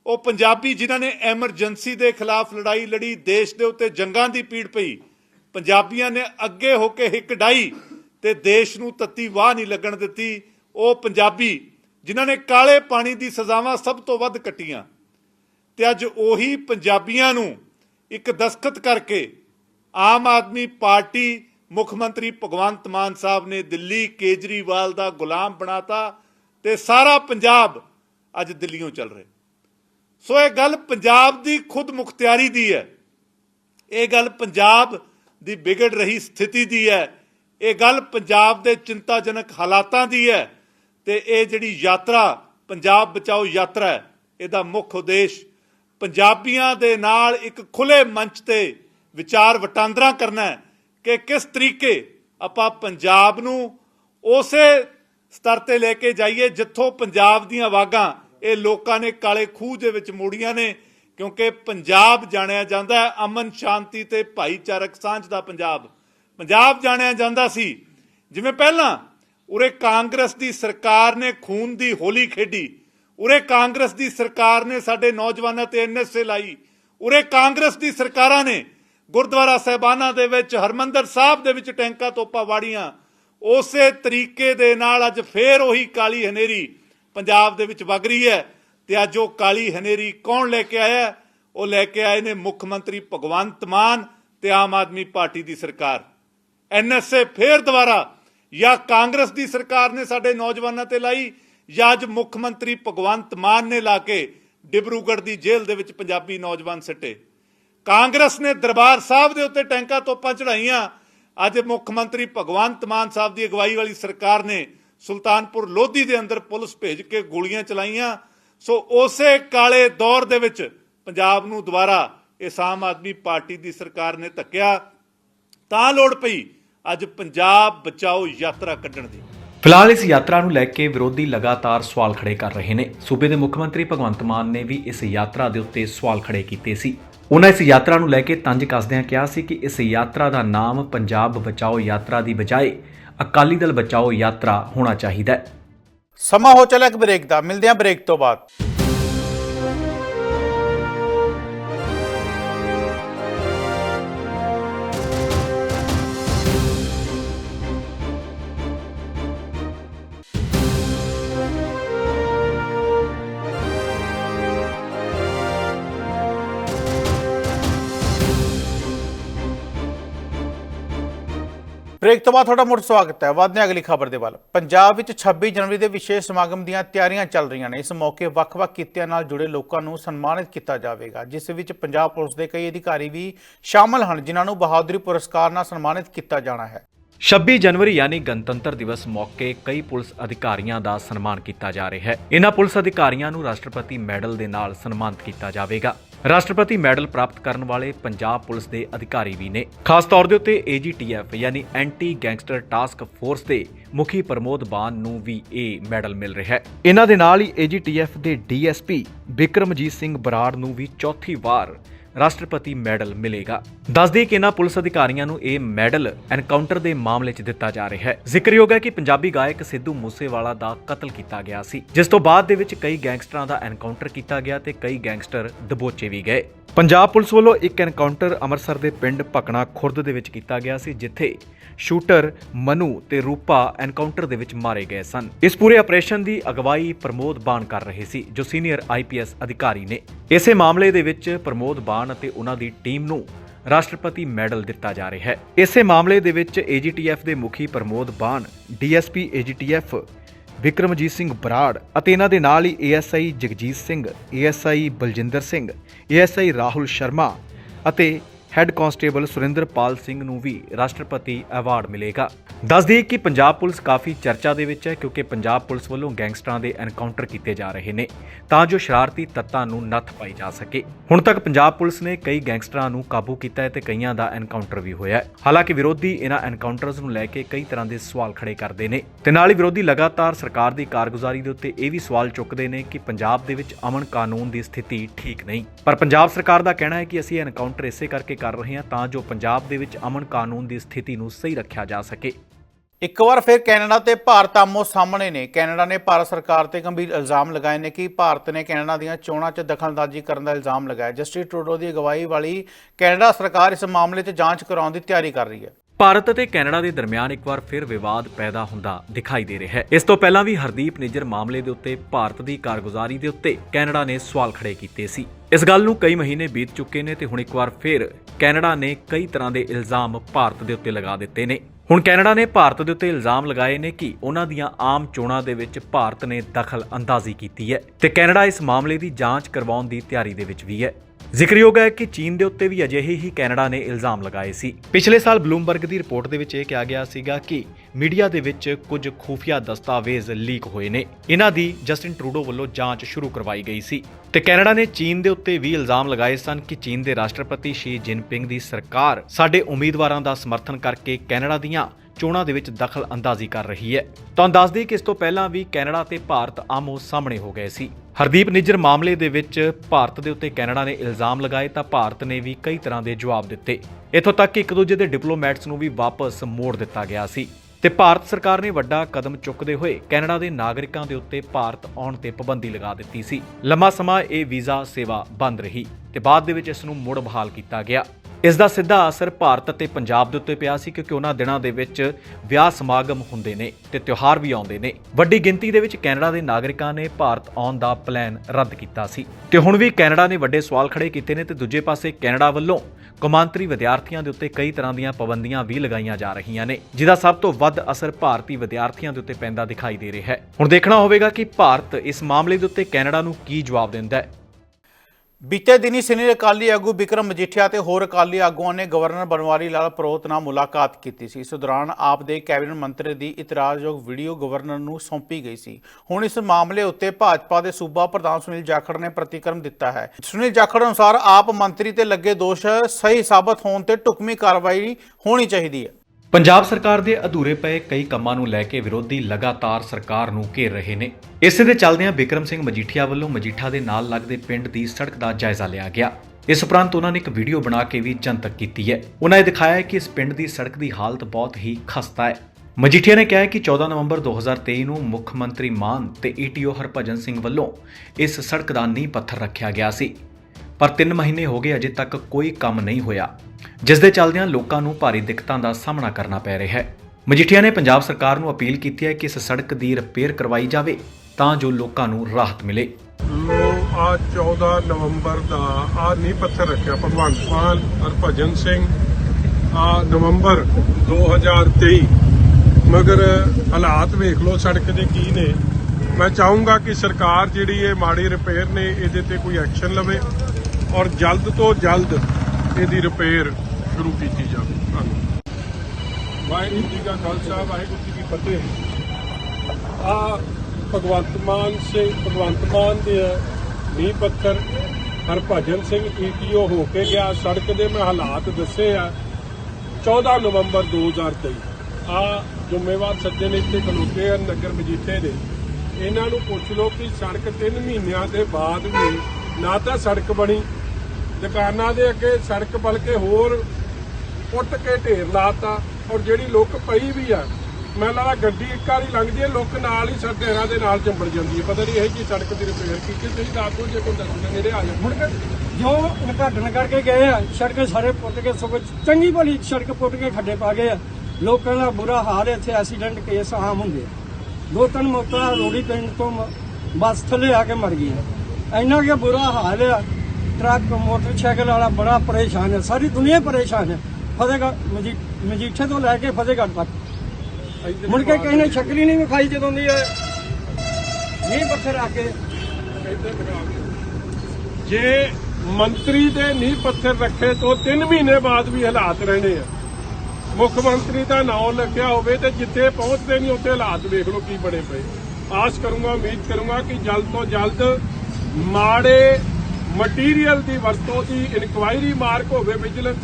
ਉਹ ਪੰਜਾਬੀ ਜਿਨ੍ਹਾਂ ਨੇ ਐਮਰਜੈਂਸੀ ਦੇ ਖਿਲਾਫ ਲੜਾਈ ਲੜੀ, ਦੇਸ਼ ਦੇ ਉੱਤੇ ਜੰਗਾਂ ਦੀ ਪੀੜ ਪਈ, ਪੰਜਾਬੀਆਂ ਨੇ ਅੱਗੇ ਹੋ ਕੇ ਹਿੱਕ ਡਾਈ ਤੇ ਦੇਸ਼ ਨੂੰ ਤੱਤੀ ਵਾਹ ਨਹੀਂ ਲੱਗਣ ਦਿੱਤੀ। ਉਹ ਪੰਜਾਬੀ ਜਿਨ੍ਹਾਂ ਨੇ ਕਾਲੇ ਪਾਣੀ ਦੀ ਸਜ਼ਾਵਾਂ ਸਭ ਤੋਂ ਵੱਧ ਕੱਟੀਆਂ, ਤੇ ਅੱਜ ਉਹੀ ਪੰਜਾਬੀਆਂ ਨੂੰ ਇੱਕ ਦਸਖਤ ਕਰਕੇ ਆਮ ਆਦਮੀ ਪਾਰਟੀ ਮੁੱਖ ਮੰਤਰੀ ਭਗਵੰਤ ਮਾਨ ਸਾਹਿਬ ਨੇ ਦਿੱਲੀ ਕੇਜਰੀਵਾਲ ਦਾ ਗੁਲਾਮ ਬਣਾਤਾ ਤੇ ਸਾਰਾ ਪੰਜਾਬ ਅੱਜ ਦਿੱਲੀੋਂ ਚੱਲ ਰਿਹਾ। ਸੋ ਇਹ ਗੱਲ ਪੰਜਾਬ ਦੀ ਖੁਦ ਮੁਖਤਿਆਰੀ ਦੀ ਹੈ। ਇਹ ਗੱਲ ਪੰਜਾਬ ਦੀ ਵਿਗੜ ਰਹੀ ਸਥਿਤੀ ਦੀ ਹੈ। ਇਹ ਗੱਲ ਪੰਜਾਬ ਦੇ ਚਿੰਤਾਜਨਕ ਹਾਲਾਤਾਂ ਦੀ ਹੈ ਤੇ ਇਹ ਜਿਹੜੀ ਯਾਤਰਾ, ਪੰਜਾਬ ਬਚਾਓ ਯਾਤਰਾ ਹੈ, ਇਹਦਾ ਮੁੱਖ ਉਦੇਸ਼ ਪੰਜਾਬੀਆਂ ਦੇ ਨਾਲ ਇੱਕ ਖੁੱਲੇ ਮੰਚ ਤੇ ਵਿਚਾਰ ਵਟਾਂਦਰਾ ਕਰਨਾ ਹੈ ਕਿ ਕਿਸ ਤਰੀਕੇ ਆਪਾਂ ਪੰਜਾਬ ਨੂੰ ਉਸੇ ਸਤਰ ਤੇ ਲੈ ਕੇ ਜਾਈਏ ਜਿੱਥੋਂ ਪੰਜਾਬ ਦੀਆਂ ਵਾਗਾਂ ਇਹ ਲੋਕਾਂ ਨੇ ਕਾਲੇ ਖੂਹ ਦੇ ਵਿੱਚ ਮੋੜੀਆਂ ਨੇ, ਕਿਉਂਕਿ ਪੰਜਾਬ ਜਾਣਿਆ ਜਾਂਦਾ ਹੈ, ਅਮਨ ਸ਼ਾਂਤੀ ਤੇ ਭਾਈਚਾਰਕ ਸਾਂਝ ਦਾ ਪੰਜਾਬ। ਪੰਜਾਬ ਜਾਣਿਆ ਜਾਂਦਾ ਸੀ। ਜਿਵੇਂ ਪਹਿਲਾਂ ਉਰੇ ਕਾਂਗਰਸ ਦੀ ਸਰਕਾਰ ਨੇ ਖੂਨ ਦੀ ਹੋਲੀ ਖੇਡੀ ਉਰੇ ਕਾਂਗਰਸ ਦੀ ਸਰਕਾਰ ਨੇ ਸਾਡੇ ਨੌਜਵਾਨਾਂ ਤੇ ਐਨਐਸਏ ਲਾਈ। ਉਰੇ ਕਾਂਗਰਸ ਦੀ ਸਰਕਾਰਾਂ ਨੇ ਗੁਰਦੁਆਰਾ ਸਾਹਿਬਾਨਾਂ ਦੇ ਵਿੱਚ, ਹਰਮੰਦਰ ਸਾਹਿਬ ਦੇ ਵਿੱਚ ਟੈਂਕਾਂ ਤੋਪਾਂ ਵਾੜੀਆਂ। ਉਸੇ ਤਰੀਕੇ ਦੇ ਨਾਲ ਅੱਜ ਫੇਰ ਉਹੀ ਕਾਲੀ ਹਨੇਰੀ ਪੰਜਾਬ ਦੇ ਵਿੱਚ ਵਗ ਰਹੀ ਹੈ ਤੇ ਅੱਜ ਉਹ ਕਾਲੀ ਹਨੇਰੀ ਕੌਣ ਲੈ ਕੇ ਆਇਆ? ਉਹ ਲੈ ਕੇ ਆਏ ਨੇ ਮੁੱਖ ਮੰਤਰੀ ਭਗਵੰਤ ਮਾਨ ਤੇ ਆਮ ਆਦਮੀ ਪਾਰਟੀ ਦੀ ਸਰਕਾਰ। ਐਨਐਸਏ ਫੇਰ ਦੁਬਾਰਾ ਜਾਂ ਕਾਂਗਰਸ ਦੀ ਸਰਕਾਰ ਨੇ ਸਾਡੇ ਨੌਜਵਾਨਾਂ ਤੇ ਲਾਈ ਜਾਂ ਅੱਜ ਮੁੱਖ ਮੰਤਰੀ ਭਗਵੰਤ ਮਾਨ ਨੇ ਲਾ ਕੇ ਡਿਬਰੂਗੜ੍ਹ ਦੀ ਜੇਲ੍ਹ ਦੇ ਵਿੱਚ ਪੰਜਾਬੀ ਨੌਜਵਾਨ ਸਿੱਟੇ। ਕਾਂਗਰਸ ਨੇ ਦਰਬਾਰ ਸਾਹਿਬ ਦੇ ਉੱਤੇ ਟੈਂਕਾਂ ਤੋਪਾਂ ਚੜਾਈਆਂ ਅੱਜ ਮੁੱਖ ਮੰਤਰੀ ਭਗਵੰਤ ਮਾਨ ਸਾਹਿਬ ਦੀ ਅਗਵਾਈ ਵਾਲੀ ਸਰਕਾਰ ਨੇ ਸੁਲਤਾਨਪੁਰ ਲੋਧੀ ਦੇ ਅੰਦਰ ਪੁਲਿਸ ਭੇਜ ਕੇ ਗੋਲੀਆਂ ਚਲਾਈਆਂ। ਸੋ ਉਸੇ ਕਾਲੇ ਦੌਰ ਦੇ ਵਿੱਚ ਪੰਜਾਬ ਨੂੰ ਦੁਬਾਰਾ ਇਸ ਆਮ ਆਦਮੀ ਪਾਰਟੀ ਦੀ ਸਰਕਾਰ ਨੇ ਧੱਕਿਆ। ਤਾਂ ਲੋੜ ਪਈ ਅੱਜ ਪੰਜਾਬ ਬਚਾਓ ਯਾਤਰਾ ਕੱਢਣ ਦੀ। ਫਿਲਹਾਲ ਇਸ ਯਾਤਰਾ ਨੂੰ ਲੈ ਕੇ ਵਿਰੋਧੀ ਲਗਾਤਾਰ ਸਵਾਲ ਖੜੇ ਕਰ ਰਹੇ ਨੇ। ਸੂਬੇ ਦੇ ਮੁੱਖ ਮੰਤਰੀ ਭਗਵੰਤ ਮਾਨ ਨੇ ਵੀ ਇਸ ਯਾਤਰਾ ਦੇ ਉੱਤੇ ਸਵਾਲ ਖੜੇ ਕੀਤੇ ਸੀ। ਉਹਨਾਂ ਇਸ ਯਾਤਰਾ ਨੂੰ ਲੈ ਕੇ ਤੰਜ ਕੱਸਦਿਆਂ ਕਿਹਾ ਸੀ ਕਿ ਇਸ ਯਾਤਰਾ ਦਾ ਨਾਮ ਪੰਜਾਬ ਬਚਾਓ ਯਾਤਰਾ ਦੀ ਬਜਾਏ ਅਕਾਲੀ ਦਲ ਬਚਾਓ ਯਾਤਰਾ ਹੋਣਾ ਚਾਹੀਦਾ ਹੈ। ਸਮਾਂ ਹੋ ਚੱਲਿਆ ਇੱਕ ਬ੍ਰੇਕ ਦਾ। ਮਿਲਦੇ ਹਾਂ ਬ੍ਰੇਕ ਤੋਂ ਬਾਅਦ। ਬ੍ਰੇਕ ਤੋਂ ਬਾਅਦ ਤੁਹਾਡਾ ਮੁੜ ਸਵਾਗਤ ਹੈ। ਵਧਦੇ ਹਾਂ ਅਗਲੀ ਖਬਰ ਦੇ ਵੱਲ। ਪੰਜਾਬ ਵਿੱਚ 26 ਜਨਵਰੀ ਦੇ ਵਿਸ਼ੇਸ਼ ਸਮਾਗਮ ਦੀਆਂ ਤਿਆਰੀਆਂ ਚੱਲ ਰਹੀਆਂ ਨੇ। ਇਸ ਮੌਕੇ ਵੱਖ-ਵੱਖ ਕਿੱਤਿਆਂ ਨਾਲ ਜੁੜੇ ਲੋਕਾਂ ਨੂੰ ਸਨਮਾਨਿਤ ਕੀਤਾ ਜਾਵੇਗਾ, ਜਿਸ ਵਿੱਚ ਪੰਜਾਬ ਪੁਲਿਸ ਦੇ ਕਈ ਅਧਿਕਾਰੀ ਵੀ ਸ਼ਾਮਲ ਹਨ, ਜਿਨ੍ਹਾਂ ਨੂੰ ਬਹਾਦਰੀ ਪੁਰਸਕਾਰ ਨਾਲ ਸਨਮਾਨਿਤ ਕੀਤਾ ਜਾਣਾ ਹੈ। 26 ਜਨਵਰੀ ਯਾਨੀ ਗਣਤੰਤਰ ਦਿਵਸ ਮੌਕੇ ਕਈ ਪੁਲਿਸ ਅਧਿਕਾਰੀਆਂ ਦਾ ਸਨਮਾਨ ਕੀਤਾ ਜਾ ਰਿਹਾ ਹੈ। ਇਹਨਾਂ ਪੁਲਿਸ ਅਧਿਕਾਰੀਆਂ ਨੂੰ ਰਾਸ਼ਟਰਪਤੀ ਮੈਡਲ ਦੇ ਨਾਲ ਸਨਮਾਨਿਤ ਕੀਤਾ ਜਾਵੇਗਾ। ਰਾਸ਼ਟਰਪਤੀ ਮੈਡਲ ਪ੍ਰਾਪਤ ਕਰਨ ਵਾਲੇ ਪੰਜਾਬ ਪੁਲਿਸ ਦੇ ਅਧਿਕਾਰੀ ਵੀ ਨੇ। ਖਾਸ ਤੌਰ ਦੇ ਉੱਤੇ ਏਜੀਟੀਐਫ ਯਾਨੀ ਐਂਟੀ ਗੈਂਗਸਟਰ ਟਾਸਕ ਫੋਰਸ ਦੇ ਮੁਖੀ ਪ੍ਰਮੋਦ ਬਾਨ ਨੂੰ ਵੀ ਇਹ ਮੈਡਲ ਮਿਲ ਰਿਹਾ ਹੈ। ਇਹਨਾਂ ਦੇ ਨਾਲ ਹੀ ਏਜੀਟੀਐਫ ਦੇ ਡੀਐਸਪੀ ਵਿਕਰਮਜੀਤ ਸਿੰਘ ਬਰਾੜ ਨੂੰ ਵੀ ਚੌਥੀ ਵਾਰ ਰਾਸ਼ਟਰਪਤੀ ਮੈਡਲ ਮਿਲੇਗਾ। ਦੱਸਦੇ ਕਿ ਇਹਨਾਂ ਪੁਲਿਸ ਅਧਿਕਾਰੀਆਂ ਨੂੰ ਇਹ ਮੈਡਲ ਐਨਕਾਊਂਟਰ ਦੇ ਮਾਮਲੇ 'ਚ ਦਿੱਤਾ ਜਾ ਰਿਹਾ ਹੈ। ਜ਼ਿਕਰਯੋਗ ਹੈ ਕਿ ਪੰਜਾਬੀ ਗਾਇਕ ਸਿੱਧੂ ਮੂਸੇਵਾਲਾ ਦਾ ਕਤਲ ਕੀਤਾ ਗਿਆ ਸੀ, ਜਿਸ ਤੋਂ ਬਾਅਦ ਦੇ ਵਿੱਚ ਕਈ ਗੈਂਗਸਟਰਾਂ ਦਾ ਐਨਕਾਊਂਟਰ ਕੀਤਾ ਗਿਆ ਤੇ ਕਈ ਗੈਂਗਸਟਰ ਦਬੋਚੇ ਵੀ ਗਏ। ਪੰਜਾਬ ਪੁਲਿਸ ਵੱਲੋਂ ਇੱਕ ਐਨਕਾਊਂਟਰ ਅੰਮ੍ਰਿਤਸਰ ਦੇ ਪਿੰਡ ਭਕਣਾ ਖੁਰਦ ਦੇ ਵਿੱਚ ਕੀਤਾ ਗਿਆ ਸੀ, ਜਿੱਥੇ ਸ਼ੂਟਰ ਮਨੂ ਤੇ ਰੂਪਾ ਐਨਕਾਊਂਟਰ ਦੇ ਵਿੱਚ ਮਾਰੇ ਗਏ ਸਨ। ਇਸ ਪੂਰੇ ਆਪਰੇਸ਼ਨ ਦੀ ਅਗਵਾਈ ਪ੍ਰਮੋਦ ਬਾਣ ਕਰ ਰਹੇ ਸੀ, ਜੋ ਸੀਨੀਅਰ ਆਈਪੀਐਸ ਅਧਿਕਾਰੀ ਨੇ। ਇਸੇ ਮਾਮਲੇ ਦੇ ਵਿੱਚ ਪ੍ਰਮੋਦ ਬਾਣ ਅਤੇ ਉਹਨਾਂ ਦੀ ਟੀਮ ਨੂੰ ਰਾਸ਼ਟਰਪਤੀ ਮੈਡਲ ਦਿੱਤਾ ਜਾ ਰਿਹਾ ਹੈ। ਇਸੇ ਮਾਮਲੇ ਦੇ ਵਿੱਚ ਏਜੀਟੀਐਫ ਦੇ ਮੁਖੀ ਪ੍ਰਮੋਦ ਬਾਨ ਡੀਐਸਪੀ ਏਜੀਟੀਐਫ ਵਿਕਰਮਜੀਤ ਸਿੰਘ ਬਰਾੜ ਅਤੇ ਇਹਨਾਂ ਦੇ ਨਾਲ ਹੀ ASI Jagjit Singh ASI Baljinder Singh ASI Rahul Sharma ਅਤੇ ਹੈੱਡ ਕਾਂਸਟੇਬਲ ਸੁਰਿੰਦਰਪਾਲ ਸਿੰਘ ਨੂੰ ਵੀ ਰਾਸ਼ਟਰਪਤੀ ਅਵਾਰਡ ਮਿਲੇਗਾ। ਦੱਸ ਦਈਏ ਕਿ ਪੰਜਾਬ ਪੁਲਿਸ ਕਾਫੀ ਚਰਚਾ ਦੇ ਵਿੱਚ ਹੈ ਕਿਉਂਕਿ ਪੰਜਾਬ ਪੁਲਿਸ ਵੱਲੋਂ ਗੈਂਗਸਟਰਾਂ ਦੇ ਐਨਕਾਊਂਟਰ ਕੀਤੇ ਜਾ ਰਹੇ ਨੇ, ਤਾਂ ਜੋ ਸ਼ਰਾਰਤੀ ਤੱਤਾਂ ਨੂੰ ਨੱਥ ਪਾਈ ਜਾ ਸਕੇ। ਹੁਣ ਤੱਕ ਪੰਜਾਬ ਪੁਲਿਸ ਨੇ ਕਈ ਗੈਂਗਸਟਰਾਂ ਨੂੰ ਕਾਬੂ ਕੀਤਾ ਹੈ ਤੇ ਕਈਆਂ ਦਾ ਐਨਕਾਊਂਟਰ ਵੀ ਹੋਇਆ ਹੈ। ਹਾਲਾਂਕਿ ਵਿਰੋਧੀ ਇਹਨਾਂ ਐਨਕਾਊਂਟਰਸ ਨੂੰ ਲੈ ਕੇ ਕਈ ਤਰ੍ਹਾਂ ਦੇ ਸਵਾਲ ਖੜੇ ਕਰਦੇ ਨੇ। ਤੇ ਨਾਲ ਹੀ ਵਿਰੋਧੀ ਲਗਾਤਾਰ ਸਰਕਾਰ ਦੀ ਕਾਰਗੁਜ਼ਾਰੀ ਦੇ ਉੱਤੇ ਇਹ ਵੀ ਸਵਾਲ ਚੁੱਕਦੇ ਨੇ ਕਿ ਪੰਜਾਬ ਦੇ ਵਿੱਚ ਅਮਨ ਕਾਨੂੰਨ ਦੀ ਸਥਿਤੀ ਠੀਕ ਨਹੀਂ। ਪਰ ਪੰਜਾਬ ਸਰਕਾਰ ਦਾ ਕਹਿਣਾ ਹੈ ਕਿ ਅਸੀਂ ਐਨਕਾਊਂਟਰ ਇਸੇ ਕਰਕੇ ਕਰ ਰਹੇ ਹਾਂ ਤਾਂ ਜੋ ਪੰਜਾਬ ਦੇ ਵਿੱਚ ਅਮਨ ਕਾਨੂੰਨ ਦੀ ਸਥਿਤੀ ਨੂੰ ਸਹੀ ਰੱਖਿਆ ਜਾ ਸਕੇ। ਇੱਕ ਵਾਰ ਫਿਰ ਕੈਨੇਡਾ ਤੇ ਭਾਰਤ ਆਮੋ ਸਾਹਮਣੇ ਨੇ। ਕੈਨੇਡਾ ਨੇ ਭਾਰਤ ਸਰਕਾਰ ਤੇ ਗੰਭੀਰ ਇਲਜ਼ਾਮ ਲਗਾਏ ਨੇ ਕਿ ਭਾਰਤ ਨੇ ਕੈਨੇਡਾ ਦੀਆਂ ਚੋਣਾਂ 'ਚ ਦਖਲਅੰਦਾਜ਼ੀ ਕਰਨ ਦਾ ਇਲਜ਼ਾਮ ਲਗਾਇਆ। ਜਸਟਿਸ ਟਰੂਡੋ ਦੀ ਅਗਵਾਈ ਵਾਲੀ ਕੈਨੇਡਾ ਸਰਕਾਰ ਇਸ ਮਾਮਲੇ 'ਚ ਜਾਂਚ ਕਰਾਉਣ ਦੀ ਤਿਆਰੀ ਕਰ ਰਹੀ ਹੈ। ਭਾਰਤ ਅਤੇ ਕੈਨੇਡਾ ਦੇ ਦਰਮਿਆਨ ਇੱਕ ਵਾਰ ਫਿਰ ਵਿਵਾਦ ਪੈਦਾ ਹੁੰਦਾ ਦਿਖਾਈ ਦੇ ਰਿਹਾ ਹੈ। ਇਸ ਤੋਂ ਪਹਿਲਾਂ ਵੀ ਹਰਦੀਪ ਨਿੱਜਰ ਮਾਮਲੇ ਦੇ ਉੱਤੇ ਭਾਰਤ ਦੀ ਕਾਰਗੁਜ਼ਾਰੀ ਦੇ ਉੱਤੇ ਕੈਨੇਡਾ ਨੇ ਸਵਾਲ ਖੜੇ ਕੀਤੇ ਸੀ। ਇਸ ਗੱਲ ਨੂੰ ਕਈ ਮਹੀਨੇ ਬੀਤ ਚੁੱਕੇ ਨੇ ਤੇ ਹੁਣ ਇੱਕ ਵਾਰ ਫਿਰ ਕੈਨੇਡਾ ਨੇ ਕਈ ਤਰ੍ਹਾਂ ਦੇ ਇਲਜ਼ਾਮ ਭਾਰਤ ਦੇ ਉੱਤੇ ਲਗਾ ਦਿੱਤੇ ਨੇ। ਹੁਣ ਕੈਨੇਡਾ ਨੇ ਭਾਰਤ ਦੇ ਉੱਤੇ ਇਲਜ਼ਾਮ ਲਗਾਏ ਨੇ ਕਿ ਉਹਨਾਂ ਦੀਆਂ ਆਮ ਚੋਣਾਂ ਦੇ ਵਿੱਚ ਭਾਰਤ ਨੇ ਦਖਲ ਅੰਦਾਜ਼ੀ ਕੀਤੀ ਹੈ ਤੇ ਕੈਨੇਡਾ ਇਸ ਮਾਮਲੇ ਦੀ ਜਾਂਚ ਕਰਵਾਉਣ ਦੀ ਤਿਆਰੀ ਦੇ ਵਿੱਚ ਵੀ ਹੈ। ਜ਼ਿਕਰਯੋਗ ਹੈ ਕਿ ਚੀਨ ਦੇ ਉੱਤੇ ਵੀ ਅਜਿਹੇ ਹੀ ਕੈਨੇਡਾ ਨੇ ਇਲਜ਼ਾਮ ਲਗਾਏ ਸੀ। ਪਿਛਲੇ ਸਾਲ ਬਲੂਮਬਰਗ ਦੀ ਰਿਪੋਰਟ ਦੇ ਵਿੱਚ ਇਹ ਕਿਹਾ ਗਿਆ ਸੀਗਾ ਕਿ ਮੀਡੀਆ ਦੇ ਵਿੱਚ ਕੁਝ ਖੂਫੀਆ ਦਸਤਾਵੇਜ਼ ਲੀਕ ਹੋਏ ਨੇ। ਇਹਨਾਂ ਦੀ ਜਸਟਿਨ ਟਰੂਡੋ ਵੱਲੋਂ ਜਾਂਚ ਸ਼ੁਰੂ ਕਰਵਾਈ ਗਈ ਸੀ। ਤੇ ਕੈਨੇਡਾ ਨੇ ਚੀਨ ਦੇ ਉੱਤੇ ਵੀ ਇਲਜ਼ਾਮ ਲਗਾਏ ਸਨ ਕਿ ਚੀਨ ਦੇ ਰਾਸ਼ਟਰਪਤੀ ਸ਼ੀ ਜਿਨਪਿੰਗ ਦੀ ਸਰਕਾਰ ਸਾਡੇ ਉਮੀਦਵਾਰਾਂ ਦਾ ਸਮਰਥਨ ਕਰਕੇ ਕੈਨੇਡਾ ਦੀਆਂ ਚੋਣਾਂ ਦੇ ਵਿੱਚ ਦਖਲ ਅੰਦਾਜ਼ੀ ਕਰ ਰਹੀ ਹੈ। ਤੁਹਾਨੂੰ ਦੱਸ ਦਈਏ ਕਿ ਇਸ ਤੋਂ ਪਹਿਲਾਂ ਵੀ ਕੈਨੇਡਾ ਤੇ ਭਾਰਤ ਆਮੋ ਸਾਹਮਣੇ ਹੋ ਗਏ ਸੀ। ਹਰਦੀਪ ਨਿੱਜਰ, ਮਾਮਲੇ ਦੇ ਵਿੱਚ ਭਾਰਤ ਦੇ ਉੱਤੇ ਕੈਨੇਡਾ ਨੇ ਇਲਜ਼ਾਮ ਲਗਾਏ ਤਾਂ ਭਾਰਤ ਨੇ ਵੀ ਕਈ ਤਰ੍ਹਾਂ ਦੇ ਜਵਾਬ ਦਿੱਤੇ। ਇੱਥੋਂ ਤੱਕ ਕਿ ਇੱਕ ਦੂਜੇ ਦੇ ਡਿਪਲੋਮੈਟਸ ਨੂੰ ਵੀ ਵਾਪਸ ਮੋੜ ਦਿੱਤਾ ਗਿਆ ਸੀ। ਤੇ ਭਾਰਤ ਸਰਕਾਰ ਨੇ ਵੱਡਾ ਕਦਮ ਚੁੱਕਦੇ ਹੋਏ ਕੈਨੇਡਾ ਦੇ ਨਾਗਰਿਕਾਂ ਦੇ ਉੱਤੇ ਭਾਰਤ ਆਉਣ ਤੇ ਪਾਬੰਦੀ ਲਗਾ ਦਿੱਤੀ ਸੀ। ਲੰਮਾ ਸਮਾਂ ਇਹ ਵੀਜ਼ਾ ਸੇਵਾ ਬੰਦ ਰਹੀ ਤੇ ਬਾਅਦ ਦੇ ਵਿੱਚ ਇਸ ਨੂੰ ਮੁੜ ਬਹਾਲ ਕੀਤਾ ਗਿਆ। ਇਸ ਦਾ ਸਿੱਧਾ ਅਸਰ ਭਾਰਤ ਅਤੇ ਪੰਜਾਬ ਦੇ ਉੱਤੇ ਪਿਆ ਸੀ ਕਿਉਂਕਿ ਉਹਨਾਂ ਦਿਨਾਂ ਦੇ ਵਿੱਚ ਵਿਆਹ ਸਮਾਗਮ ਹੁੰਦੇ ਨੇ ਤੇ ਤਿਉਹਾਰ ਵੀ ਆਉਂਦੇ ਨੇ। ਵੱਡੀ ਗਿਣਤੀ ਦੇ ਵਿੱਚ ਕੈਨੇਡਾ ਦੇ ਨਾਗਰਿਕਾਂ ਨੇ ਭਾਰਤ ਆਉਣ ਦਾ ਪਲਾਨ ਰੱਦ ਕੀਤਾ ਸੀ। ਤੇ ਹੁਣ ਵੀ ਕੈਨੇਡਾ ਨੇ ਵੱਡੇ ਸਵਾਲ ਖੜੇ ਕੀਤੇ ਨੇ ਤੇ ਦੂਜੇ ਪਾਸੇ ਕੈਨੇਡਾ ਵੱਲੋਂ ਕੌਮਾਂਤਰੀ ਵਿਦਿਆਰਥੀਆਂ ਦੇ ਉੱਤੇ ਕਈ ਤਰ੍ਹਾਂ ਦੀਆਂ ਪਾਬੰਦੀਆਂ ਵੀ ਲਗਾਈਆਂ ਜਾ ਰਹੀਆਂ ਨੇ, ਜਿਹਦਾ ਸਭ ਤੋਂ ਵੱਧ ਅਸਰ ਭਾਰਤੀ ਵਿਦਿਆਰਥੀਆਂ ਦੇ ਉੱਤੇ ਪੈਂਦਾ ਦਿਖਾਈ ਦੇ ਰਿਹਾ ਹੈ। ਹੁਣ ਦੇਖਣਾ ਹੋਵੇਗਾ ਕਿ ਭਾਰਤ ਇਸ ਮਾਮਲੇ ਦੇ ਉੱਤੇ ਕੈਨੇਡਾ ਨੂੰ ਕੀ ਜਵਾਬ ਦਿੰਦਾ ਹੈ। ਬੀਤੇ ਦਿਨੀ ਸੀਨੀਅਰ ਅਕਾਲੀ ਆਗੂ ਬਿਕਰਮ ਮਜੀਠੀਆ ਤੇ ਹੋਰ ਅਕਾਲੀ ਆਗੂਆਂ ਨੇ ਗਵਰਨਰ ਬਨਵਾਰੀ ਲਾਲ ਪ੍ਰੋਹਤ ਨਾਲ ਮੁਲਾਕਾਤ ਕੀਤੀ ਸੀ। ਇਸ ਦੌਰਾਨ ਆਪ ਦੇ ਕੈਬਨਿਟ ਮੰਤਰੀ ਦੀ ਇਤਰਾਜ਼ਯੋਗ ਵੀਡੀਓ ਗਵਰਨਰ ਨੂੰ ਸੌਂਪੀ ਗਈ ਸੀ। ਹੁਣ ਇਸ ਮਾਮਲੇ ਉੱਤੇ ਭਾਜਪਾ ਦੇ ਸੂਬਾ ਪ੍ਰਧਾਨ ਸੁਨੀਲ ਜਾਖੜ ਨੇ ਪ੍ਰਤੀਕਰਮ ਦਿੱਤਾ ਹੈ। ਸੁਨੀਲ ਜਾਖੜ ਅਨੁਸਾਰ ਆਪ ਮੰਤਰੀ ਤੇ ਲੱਗੇ ਦੋਸ਼ ਸਹੀ ਸਾਬਤ ਹੋਣ ਤੇ ਢੁਕਵੀਂ ਕਾਰਵਾਈ ਹੋਣੀ ਚਾਹੀਦੀ ਹੈ। ਪੰਜਾਬ ਸਰਕਾਰ ਦੇ ਅਧੂਰੇ ਪਏ ਕਈ ਕੰਮਾਂ ਨੂੰ ਲੈ ਕੇ ਵਿਰੋਧੀ ਲਗਾਤਾਰ ਸਰਕਾਰ ਨੂੰ ਘੇਰ ਰਹੇ ਨੇ। ਇਸੇ ਦੇ ਚੱਲਦਿਆਂ ਬਿਕਰਮ ਸਿੰਘ ਮਜੀਠੀਆ ਵੱਲੋਂ ਮਜੀਠਾ ਦੇ ਨਾਲ ਲੱਗਦੇ ਪਿੰਡ ਦੀ ਸੜਕ ਦਾ ਜਾਇਜ਼ਾ ਲਿਆ ਗਿਆ। ਇਸ ਉਪਰੰਤ ਉਹਨਾਂ ਨੇ ਇੱਕ ਵੀਡੀਓ ਬਣਾ ਕੇ ਵੀ ਜਨਤਕ ਕੀਤੀ ਹੈ। ਉਹਨਾਂ ਇਹ ਦਿਖਾਇਆ ਹੈ ਕਿ ਇਸ ਪਿੰਡ ਦੀ ਸੜਕ ਦੀ ਹਾਲਤ ਬਹੁਤ ਹੀ ਖਸਤਾ ਹੈ। ਮਜੀਠੀਆ ਨੇ ਕਿਹਾ ਕਿ 14 ਨਵੰਬਰ 2023 ਨੂੰ ਮੁੱਖ ਮੰਤਰੀ ਮਾਨ ਤੇ ਈਟੀਓ ਹਰਭਜਨ ਸਿੰਘ ਵੱਲੋਂ ਇਸ ਸੜਕ ਦਾ ਨੀਂਹ ਪੱਥਰ ਰੱਖਿਆ ਗਿਆ ਸੀ। ਪਰ 3 ਮਹੀਨੇ ਹੋ ਗਏ ਅਜੇ ਤੱਕ ਕੋਈ ਕੰਮ ਨਹੀਂ ਹੋਇਆ ਜਿਸ ਦੇ ਚੱਲਦਿਆਂ ਲੋਕਾਂ ਨੂੰ ਭਾਰੀ ਦਿੱਕਤਾਂ ਦਾ ਸਾਹਮਣਾ ਕਰਨਾ ਪੈ ਰਿਹਾ ਹੈ। ਮਜੀਠੀਆ ਨੇ ਪੰਜਾਬ ਸਰਕਾਰ ਨੂੰ ਅਪੀਲ ਕੀਤੀ ਹੈ ਕਿ ਇਸ ਸੜਕ ਦੀ ਰਿਪੇਅਰ ਕਰਵਾਈ ਜਾਵੇ ਤਾਂ ਜੋ ਲੋਕਾਂ ਨੂੰ ਰਾਹਤ ਮਿਲੇ। ਨੂੰ ਆ 14 ਨਵੰਬਰ ਦਾ ਆ ਨੀਂਹ ਪੱਥਰ ਰੱਖਿਆ ਭਗਵੰਤ ਮਾਨ, ਹਰਭਜਨ ਸਿੰਘ, ਆ ਨਵੰਬਰ 2023 ਮਗਰ ਹਾਲਾਤ ਵੇਖ ਲਓ ਸੜਕ ਦੇ ਕੀ ਨੇ। ਮੈਂ ਚਾਹੂੰਗਾ ਕਿ ਸਰਕਾਰ ਜਿਹੜੀ ਇਹ ਮਾੜੀ ਰਿਪੇਅਰ ਨੇ, ਇਹਦੇ ਤੇ ਕੋਈ ਐਕਸ਼ਨ ਲਵੇ। ਔਰ ਜਲਦ ਤੋਂ ਜਲਦ ਇਹਦੀ ਰਿਪੇਅਰ ਸ਼ੁਰੂ ਕੀਤੀ ਜਾਵੇ। ਧੰਨਵਾਦ। ਵਾਹਿਗੁਰੂ ਜੀ ਕਾ ਖਾਲਸਾ, ਵਾਹਿਗੁਰੂ ਜੀ ਕੀ ਫਤਿਹ। ਆ ਭਗਵੰਤ ਮਾਨ ਸਿੰਘ, ਭਗਵੰਤ ਮਾਨ ਦੇ ਨੀਂਹ ਪੱਥਰ ਹਰਭਜਨ ਸਿੰਘ ਈਟੀਓ ਹੋ ਕੇ ਗਿਆ। ਸੜਕ ਦੇ ਮੈਂ ਹਾਲਾਤ ਦੱਸੇ ਆ। 14 ਨਵੰਬਰ 2023 ਆ ਜ਼ਿੰਮੇਵਾਰ ਸੱਜਣ ਇੱਥੇ ਖਲੋਤੇ ਆ ਨਗਰ ਮਜੀਠੇ ਦੇ। ਇਹਨਾਂ ਨੂੰ ਪੁੱਛ ਲਓ ਕਿ ਸੜਕ 3 ਮਹੀਨਿਆਂ ਦੇ ਬਾਅਦ ਵੀ ਨਾ ਤਾਂ ਸੜਕ ਬਣੀ ਦੁਕਾਨਾਂ ਦੇ ਅੱਗੇ ਸੜਕ ਬਲਕਿ ਹੋਰ ਪੁੱਟ ਕੇ ਢੇਰ ਲਾਤਾ ਔਰ ਜਿਹੜੀ ਲੁੱਕ ਪਈ ਵੀ ਆ, ਮੈਨੂੰ ਲੱਗਦਾ ਗੱਡੀ ਇੱਕ ਵਾਰੀ ਲੰਘਦੀ ਹੈ ਲੁੱਕ ਨਾਲ ਹੀ ਸੜਕਾਂ ਦੇ ਨਾਲ ਚੰਬੜ ਜਾਂਦੀ ਹੈ ਪਤਾ ਨਹੀਂ ਇਹ ਕੀ ਸੜਕ ਦੀ ਰਿਪੇਅਰ ਕੀਤੀ ਤੁਸੀਂ ਦੱਸ ਦਿਓ, ਜੇ ਕੋਈ ਦੱਸਣਾ ਨੇੜੇ ਆ ਜਾ ਮੁੜ ਕੇ ਜੋ ਉਦਘਾਟਨ ਕਰਕੇ ਗਏ ਆ, ਸੜਕ ਸਾਰੇ ਪੁੱਟ ਕੇ ਸਗੋਂ ਚੰਗੀ ਭਲੀ ਸੜਕ ਪੁੱਟ ਕੇ ਖੱਡੇ ਪਾ ਗਏ ਆ। ਲੋਕਾਂ ਦਾ ਬੁਰਾ ਹਾਲ ਇੱਥੇ ਐਕਸੀਡੈਂਟ ਕੇਸ ਆਮ ਹੁੰਦੇ ਆ। ਦੋ ਤਿੰਨ ਮੌਤਾਂ ਰੋੜੀ ਪਿੰਡ ਤੋਂ ਬੱਸ ਥੱਲੇ ਆ ਕੇ ਮਰ ਗਈਆਂ। ਇੰਨਾ ਕਿ ਬੁਰਾ ਹਾਲ ਆ ਟਰੱਕ, ਮੋਟਰਸਾਈਕਲ ਵਾਲਾ ਬੜਾ ਪਰੇਸ਼ਾਨ ਹੈ, ਸਾਰੀ ਦੁਨੀਆ ਪਰੇਸ਼ਾਨ ਹੈ, ਫਤਿਹਗੜ੍ਹ, ਮਜੀ, ਮਜੀਠੇ ਤੋਂ ਲੈ ਕੇ ਫਤਿਹਗੜ੍ਹ ਤੱਕ। ਮੁੜ ਕੇ ਕਿਸੇ ਨੇ ਸ਼ਕਲ ਨਹੀਂ ਵਿਖਾਈ ਜਦੋਂ ਦੀ ਨਹੀਂ ਪੱਥਰ ਆ ਕੇ ਜੇ ਮੰਤਰੀ ਦੇ ਨੀਂਹ ਪੱਥਰ ਰੱਖੇ ਤੋਂ 3 ਮਹੀਨੇ ਬਾਅਦ ਵੀ ਹਾਲਾਤ ਰਹਿਣੇ ਆ। ਮੁੱਖ ਮੰਤਰੀ ਦਾ ਨਾਮ ਲੱਗਿਆ ਹੋਵੇ ਤੇ ਜਿੱਥੇ ਪਹੁੰਚਦੇ ਨਹੀਂ, ਉੱਥੇ ਹਾਲਾਤ ਵੇਖ ਲਓ ਕੀ ਬਣੇ ਪਏ। ਆਸ ਕਰੂੰਗਾ, ਉਮੀਦ ਕਰੂੰਗਾ ਕਿ ਜਲਦ ਤੋਂ ਜਲਦ ਮਾੜੇ ਮਟੀਰੀਅਲ ਦੀ ਵਰਤੋਂ ਦੀ ਇਨਕੁਆਇਰੀ ਮਾਰਕ ਹੋਵੇ ਵਿਜੀਲੈਂਸ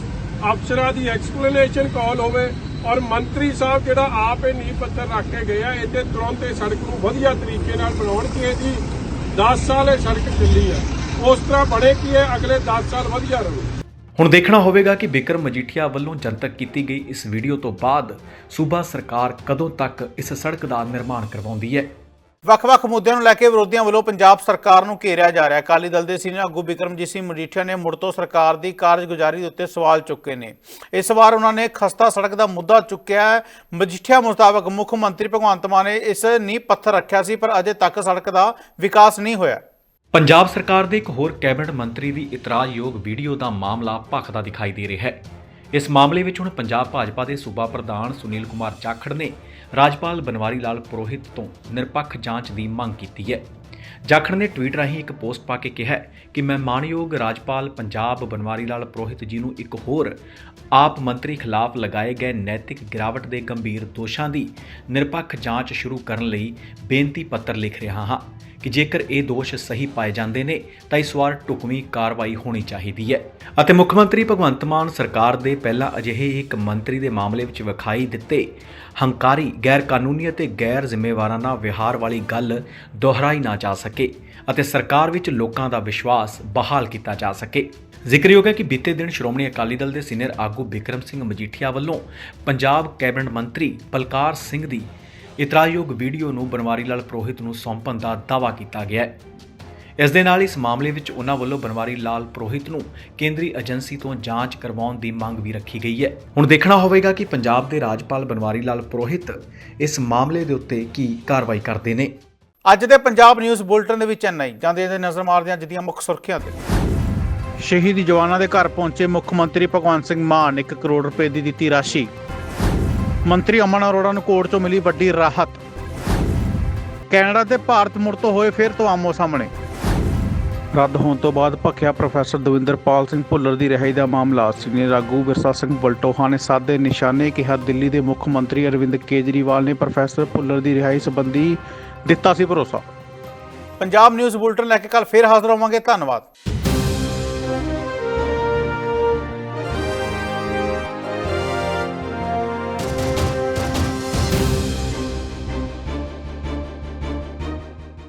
ਅਫਸਰਾਂ ਦੀ ਐਕਸਪਲੇਨੇਸ਼ਨ ਕਾਲ ਹੋਵੇ ਔਰ ਮੰਤਰੀ ਸਾਹਿਬ ਜਿਹੜਾ ਆਪ ਇਹ ਨੀਂਹ ਪੱਥਰ ਰੱਖ ਕੇ ਗਏ ਇੱਥੇ ਤੁਰੰਤ ਇਹ ਸੜਕ ਨੂੰ ਵਧੀਆ ਤਰੀਕੇ ਨਾਲ ਬਣਾਉਣ ਕਿ ਇਹਦੀ 10 ਸਾਲ ਇਹ ਸੜਕ ਚੱਲੀ ਆ। ਉਸ ਤਰ੍ਹਾਂ ਬਣੇ ਕਿ ਇਹ ਅਗਲੇ 10 ਸਾਲ ਵਧੀਆ ਰਹੇ। ਹੁਣ ਦੇਖਣਾ ਹੋਵੇਗਾ ਕਿ ਬਿਕਰਮ ਮਜੀਠੀਆ ਵੱਲੋਂ ਜਨਤਕ ਕੀਤੀ ਗਈ ਇਸ ਵੀਡੀਓ ਤੋਂ ਬਾਅਦ ਸੂਬਾ ਸਰਕਾਰ ਕਦੋਂ ਤੱਕ ਇਸ ਸੜਕ ਦਾ ਨਿਰਮਾਣ ਕਰਵਾਉਂਦੀ ਹੈ। ਵੱਖ-ਵੱਖ ਮੁੱਦਿਆਂ ਨੂੰ ਲੈ ਕੇ ਵਿਰੋਧੀਆਂ ਵੱਲੋਂ ਪੰਜਾਬ ਸਰਕਾਰ ਨੂੰ ਘੇਰਿਆ ਜਾ ਰਿਹਾ। ਅਕਾਲੀ ਦਲ ਦੇ ਸੀਨੀਅਰ ਆਗੂ ਬਿਕਰਮਜੀਤ ਸਿੰਘ ਮਜੀਠੀਆ ਨੇ ਮੁੜ ਤੋਂ ਸਰਕਾਰ ਦੀ ਕਾਰਜਗੁਜ਼ਾਰੀ ਦੇ ਉੱਤੇ ਸਵਾਲ ਚੁੱਕੇ ਨੇ। ਇਸ ਵਾਰ ਉਹਨਾਂ ਨੇ ਖਸਤਾ ਸੜਕ ਦਾ ਮੁੱਦਾ ਚੁੱਕਿਆ ਹੈ। ਮਜੀਠੀਆ ਮੁਤਾਬਕ ਮੁੱਖ ਮੰਤਰੀ ਭਗਵੰਤ ਮਾਨ ਨੇ ਇਸ ਨੀਂਹ ਪੱਥਰ ਰੱਖਿਆ ਸੀ, ਪਰ ਅਜੇ ਤੱਕ ਸੜਕ ਦਾ ਵਿਕਾਸ ਨਹੀਂ ਹੋਇਆ। ਪੰਜਾਬ ਸਰਕਾਰ ਦੇ ਇੱਕ ਹੋਰ ਕੈਬਨਿਟ ਮੰਤਰੀ ਦੀ ਇਤਰਾਜ਼ਯੋਗ ਵੀਡੀਓ ਦਾ ਮਾਮਲਾ ਭਖਦਾ ਦਿਖਾਈ ਦੇ ਰਿਹਾ ਹੈ। ਇਸ ਮਾਮਲੇ ਵਿੱਚ ਹੁਣ ਪੰਜਾਬ ਭਾਜਪਾ ਦੇ ਸੂਬਾ ਪ੍ਰਧਾਨ ਸੁਨੀਲ ਕੁਮਾਰ ਜਾਖੜ ਨੇ ਰਾਜਪਾਲ ਬਨਵਾਰੀ ਲਾਲ ਪੁਰੋਹਿਤ ਤੋਂ ਨਿਰਪੱਖ ਜਾਂਚ ਦੀ ਮੰਗ ਕੀਤੀ ਹੈ। ਜਾਖੜ ਨੇ ਟਵੀਟ ਰਾਹੀਂ ਇੱਕ ਪੋਸਟ ਪਾ ਕੇ ਕਿਹਾ ਕਿ ਮੈਂ ਮਾਨਯੋਗ ਰਾਜਪਾਲ ਪੰਜਾਬ ਬਨਵਾਰੀ ਲਾਲ ਪੁਰੋਹਿਤ ਜੀ ਨੂੰ ਇੱਕ ਹੋਰ ਆਪ ਮੰਤਰੀ ਖਿਲਾਫ ਲਗਾਏ ਗਏ ਨੈਤਿਕ ਗਿਰਾਵਟ ਦੇ ਗੰਭੀਰ ਦੋਸ਼ਾਂ ਦੀ ਨਿਰਪੱਖ ਜਾਂਚ ਸ਼ੁਰੂ ਕਰਨ ਲਈ ਬੇਨਤੀ ਪੱਤਰ ਲਿਖ ਰਿਹਾ ਹਾਂ ਕਿ ਜੇਕਰ ਇਹ ਦੋਸ਼ ਸਹੀ ਪਾਏ ਜਾਂਦੇ ਨੇ, ਤਾਂ ਇਸ ਵਾਰ ਢੁਕਵੀਂ ਕਾਰਵਾਈ ਹੋਣੀ ਚਾਹੀਦੀ ਹੈ। ਅਤੇ ਮੁੱਖ ਮੰਤਰੀ ਭਗਵੰਤ ਮਾਨ ਸਰਕਾਰ ਦੇ ਪਹਿਲਾਂ ਅਜਿਹੇ ਇੱਕ ਮੰਤਰੀ ਦੇ ਮਾਮਲੇ ਵਿੱਚ ਵਿਖਾਈ ਦਿੱਤੇ ਹੰਕਾਰੀ ਗੈਰ ਕਾਨੂੰਨੀ ਅਤੇ ਗੈਰ ਜ਼ਿੰਮੇਵਾਰਾਨਾ ਵਿਹਾਰ ਵਾਲੀ ਗੱਲ ਦੁਹਰਾਈ ਨਾ ਜਾ ਸਕੇ ਅਤੇ ਸਰਕਾਰ ਵਿੱਚ ਲੋਕਾਂ ਦਾ ਵਿਸ਼ਵਾਸ ਬਹਾਲ ਕੀਤਾ ਜਾ ਸਕੇ। ਜ਼ਿਕਰਯੋਗ ਹੈ ਕਿ ਬੀਤੇ ਦਿਨ ਸ਼੍ਰੋਮਣੀ ਅਕਾਲੀ ਦਲ ਦੇ ਸੀਨੀਅਰ ਆਗੂ ਬਿਕਰਮ ਸਿੰਘ ਮਜੀਠੀਆ ਵੱਲੋਂ ਪੰਜਾਬ ਕੈਬਨਿਟ ਮੰਤਰੀ ਬਲਕਾਰ ਸਿੰਘ ਦੀ ਇਤਰਾਜ਼ਯੋਗ ਵੀਡੀਓ ਨੂੰ ਬਨਵਾਰੀ ਲਾਲ ਪੁਰੋਹਿਤ ਨੂੰ ਸੌਂਪਣ ਦਾ ਦਾਅਵਾ ਕੀਤਾ ਗਿਆ ਹੈ। ਇਸ ਦੇ ਨਾਲ ਇਸ ਮਾਮਲੇ ਵਿੱਚ ਉਹਨਾਂ ਵੱਲੋਂ ਬਨਵਾਰੀ ਲਾਲ ਪੁਰੋਹਿਤ ਨੂੰ ਕੇਂਦਰੀ ਏਜੰਸੀ ਤੋਂ ਜਾਂਚ ਕਰਵਾਉਣ ਦੀ ਮੰਗ ਵੀ ਰੱਖੀ ਗਈ ਹੈ। ਹੁਣ ਦੇਖਣਾ ਹੋਵੇਗਾ ਕਿ ਪੰਜਾਬ ਦੇ ਰਾਜਪਾਲ ਬਨਵਾਰੀ ਲਾਲ ਪੁਰੋਹਿਤ ਇਸ ਮਾਮਲੇ ਦੇ ਉੱਤੇ ਕੀ ਕਾਰਵਾਈ ਕਰਦੇ ਨੇ। ਅੱਜ ਦੇ ਪੰਜਾਬ ਨਿਊਜ਼ ਬੁਲਟਨ ਦੇ ਵਿੱਚ ਚੇਨਈ ਜਾਂਦੇ ਜਾਂਦੇ ਨਜ਼ਰ ਮਾਰਦੇ ਹਾਂ ਅੱਜ ਦੀਆਂ ਮੁੱਖ ਸੁਰਖੀਆਂ ਤੇ। ਸ਼ਹੀਦ ਜਵਾਨਾਂ ਦੇ ਘਰ ਪਹੁੰਚੇ ਮੁੱਖ ਮੰਤਰੀ ਭਗਵੰਤ ਸਿੰਘ ਮਾਨ 1 ਕਰੋੜ ਰੁਪਏ ਦੀ ਦਿੱਤੀ ਰਾਸ਼ੀ। ਮੰਤਰੀ ਅਮਨ ਅਰੋੜਾ ਨੂੰ ਕੋਰਟ ਚੋਂ ਮਿਲੀ ਵੱਡੀ ਰਾਹਤ। ਕੈਨੇਡਾ ਤੇ ਭਾਰਤ ਮੁੜ ਤੋਂ ਹੋਏ ਫਿਰ ਤੋਂ ਆਮੋ ਸਾਹਮਣੇ। ਰੱਦ ਹੋਣ ਤੋਂ ਬਾਅਦ ਭਖਿਆ ਪ੍ਰੋਫੈਸਰ ਦਵਿੰਦਰਪਾਲ ਸਿੰਘ ਭੁੱਲਰ ਦੀ ਰਿਹਾਈ ਦਾ ਮਾਮਲਾ। ਸੀਨੀਅਰ ਆਗੂ ਵਿਰਸਾ ਸਿੰਘ ਬਲਟੋਹਾ ਨੇ ਸਾਦੇ ਨਿਸ਼ਾਨੇ ਕਿਹਾ, ਦਿੱਲੀ ਦੇ ਮੁੱਖ ਮੰਤਰੀ ਅਰਵਿੰਦ ਕੇਜਰੀਵਾਲ ਨੇ ਪ੍ਰੋਫੈਸਰ ਭੁੱਲਰ ਦੀ ਰਿਹਾਈ ਸੰਬੰਧੀ ਦਿੱਤਾ ਸੀ ਭਰੋਸਾ। ਪੰਜਾਬ ਨਿਊਜ਼ ਬੁਲਟਨ ਲੈ ਕੇ ਕੱਲ ਫੇਰ ਹਾਜ਼ਰ ਹੋਵਾਂਗੇ। ਧੰਨਵਾਦ।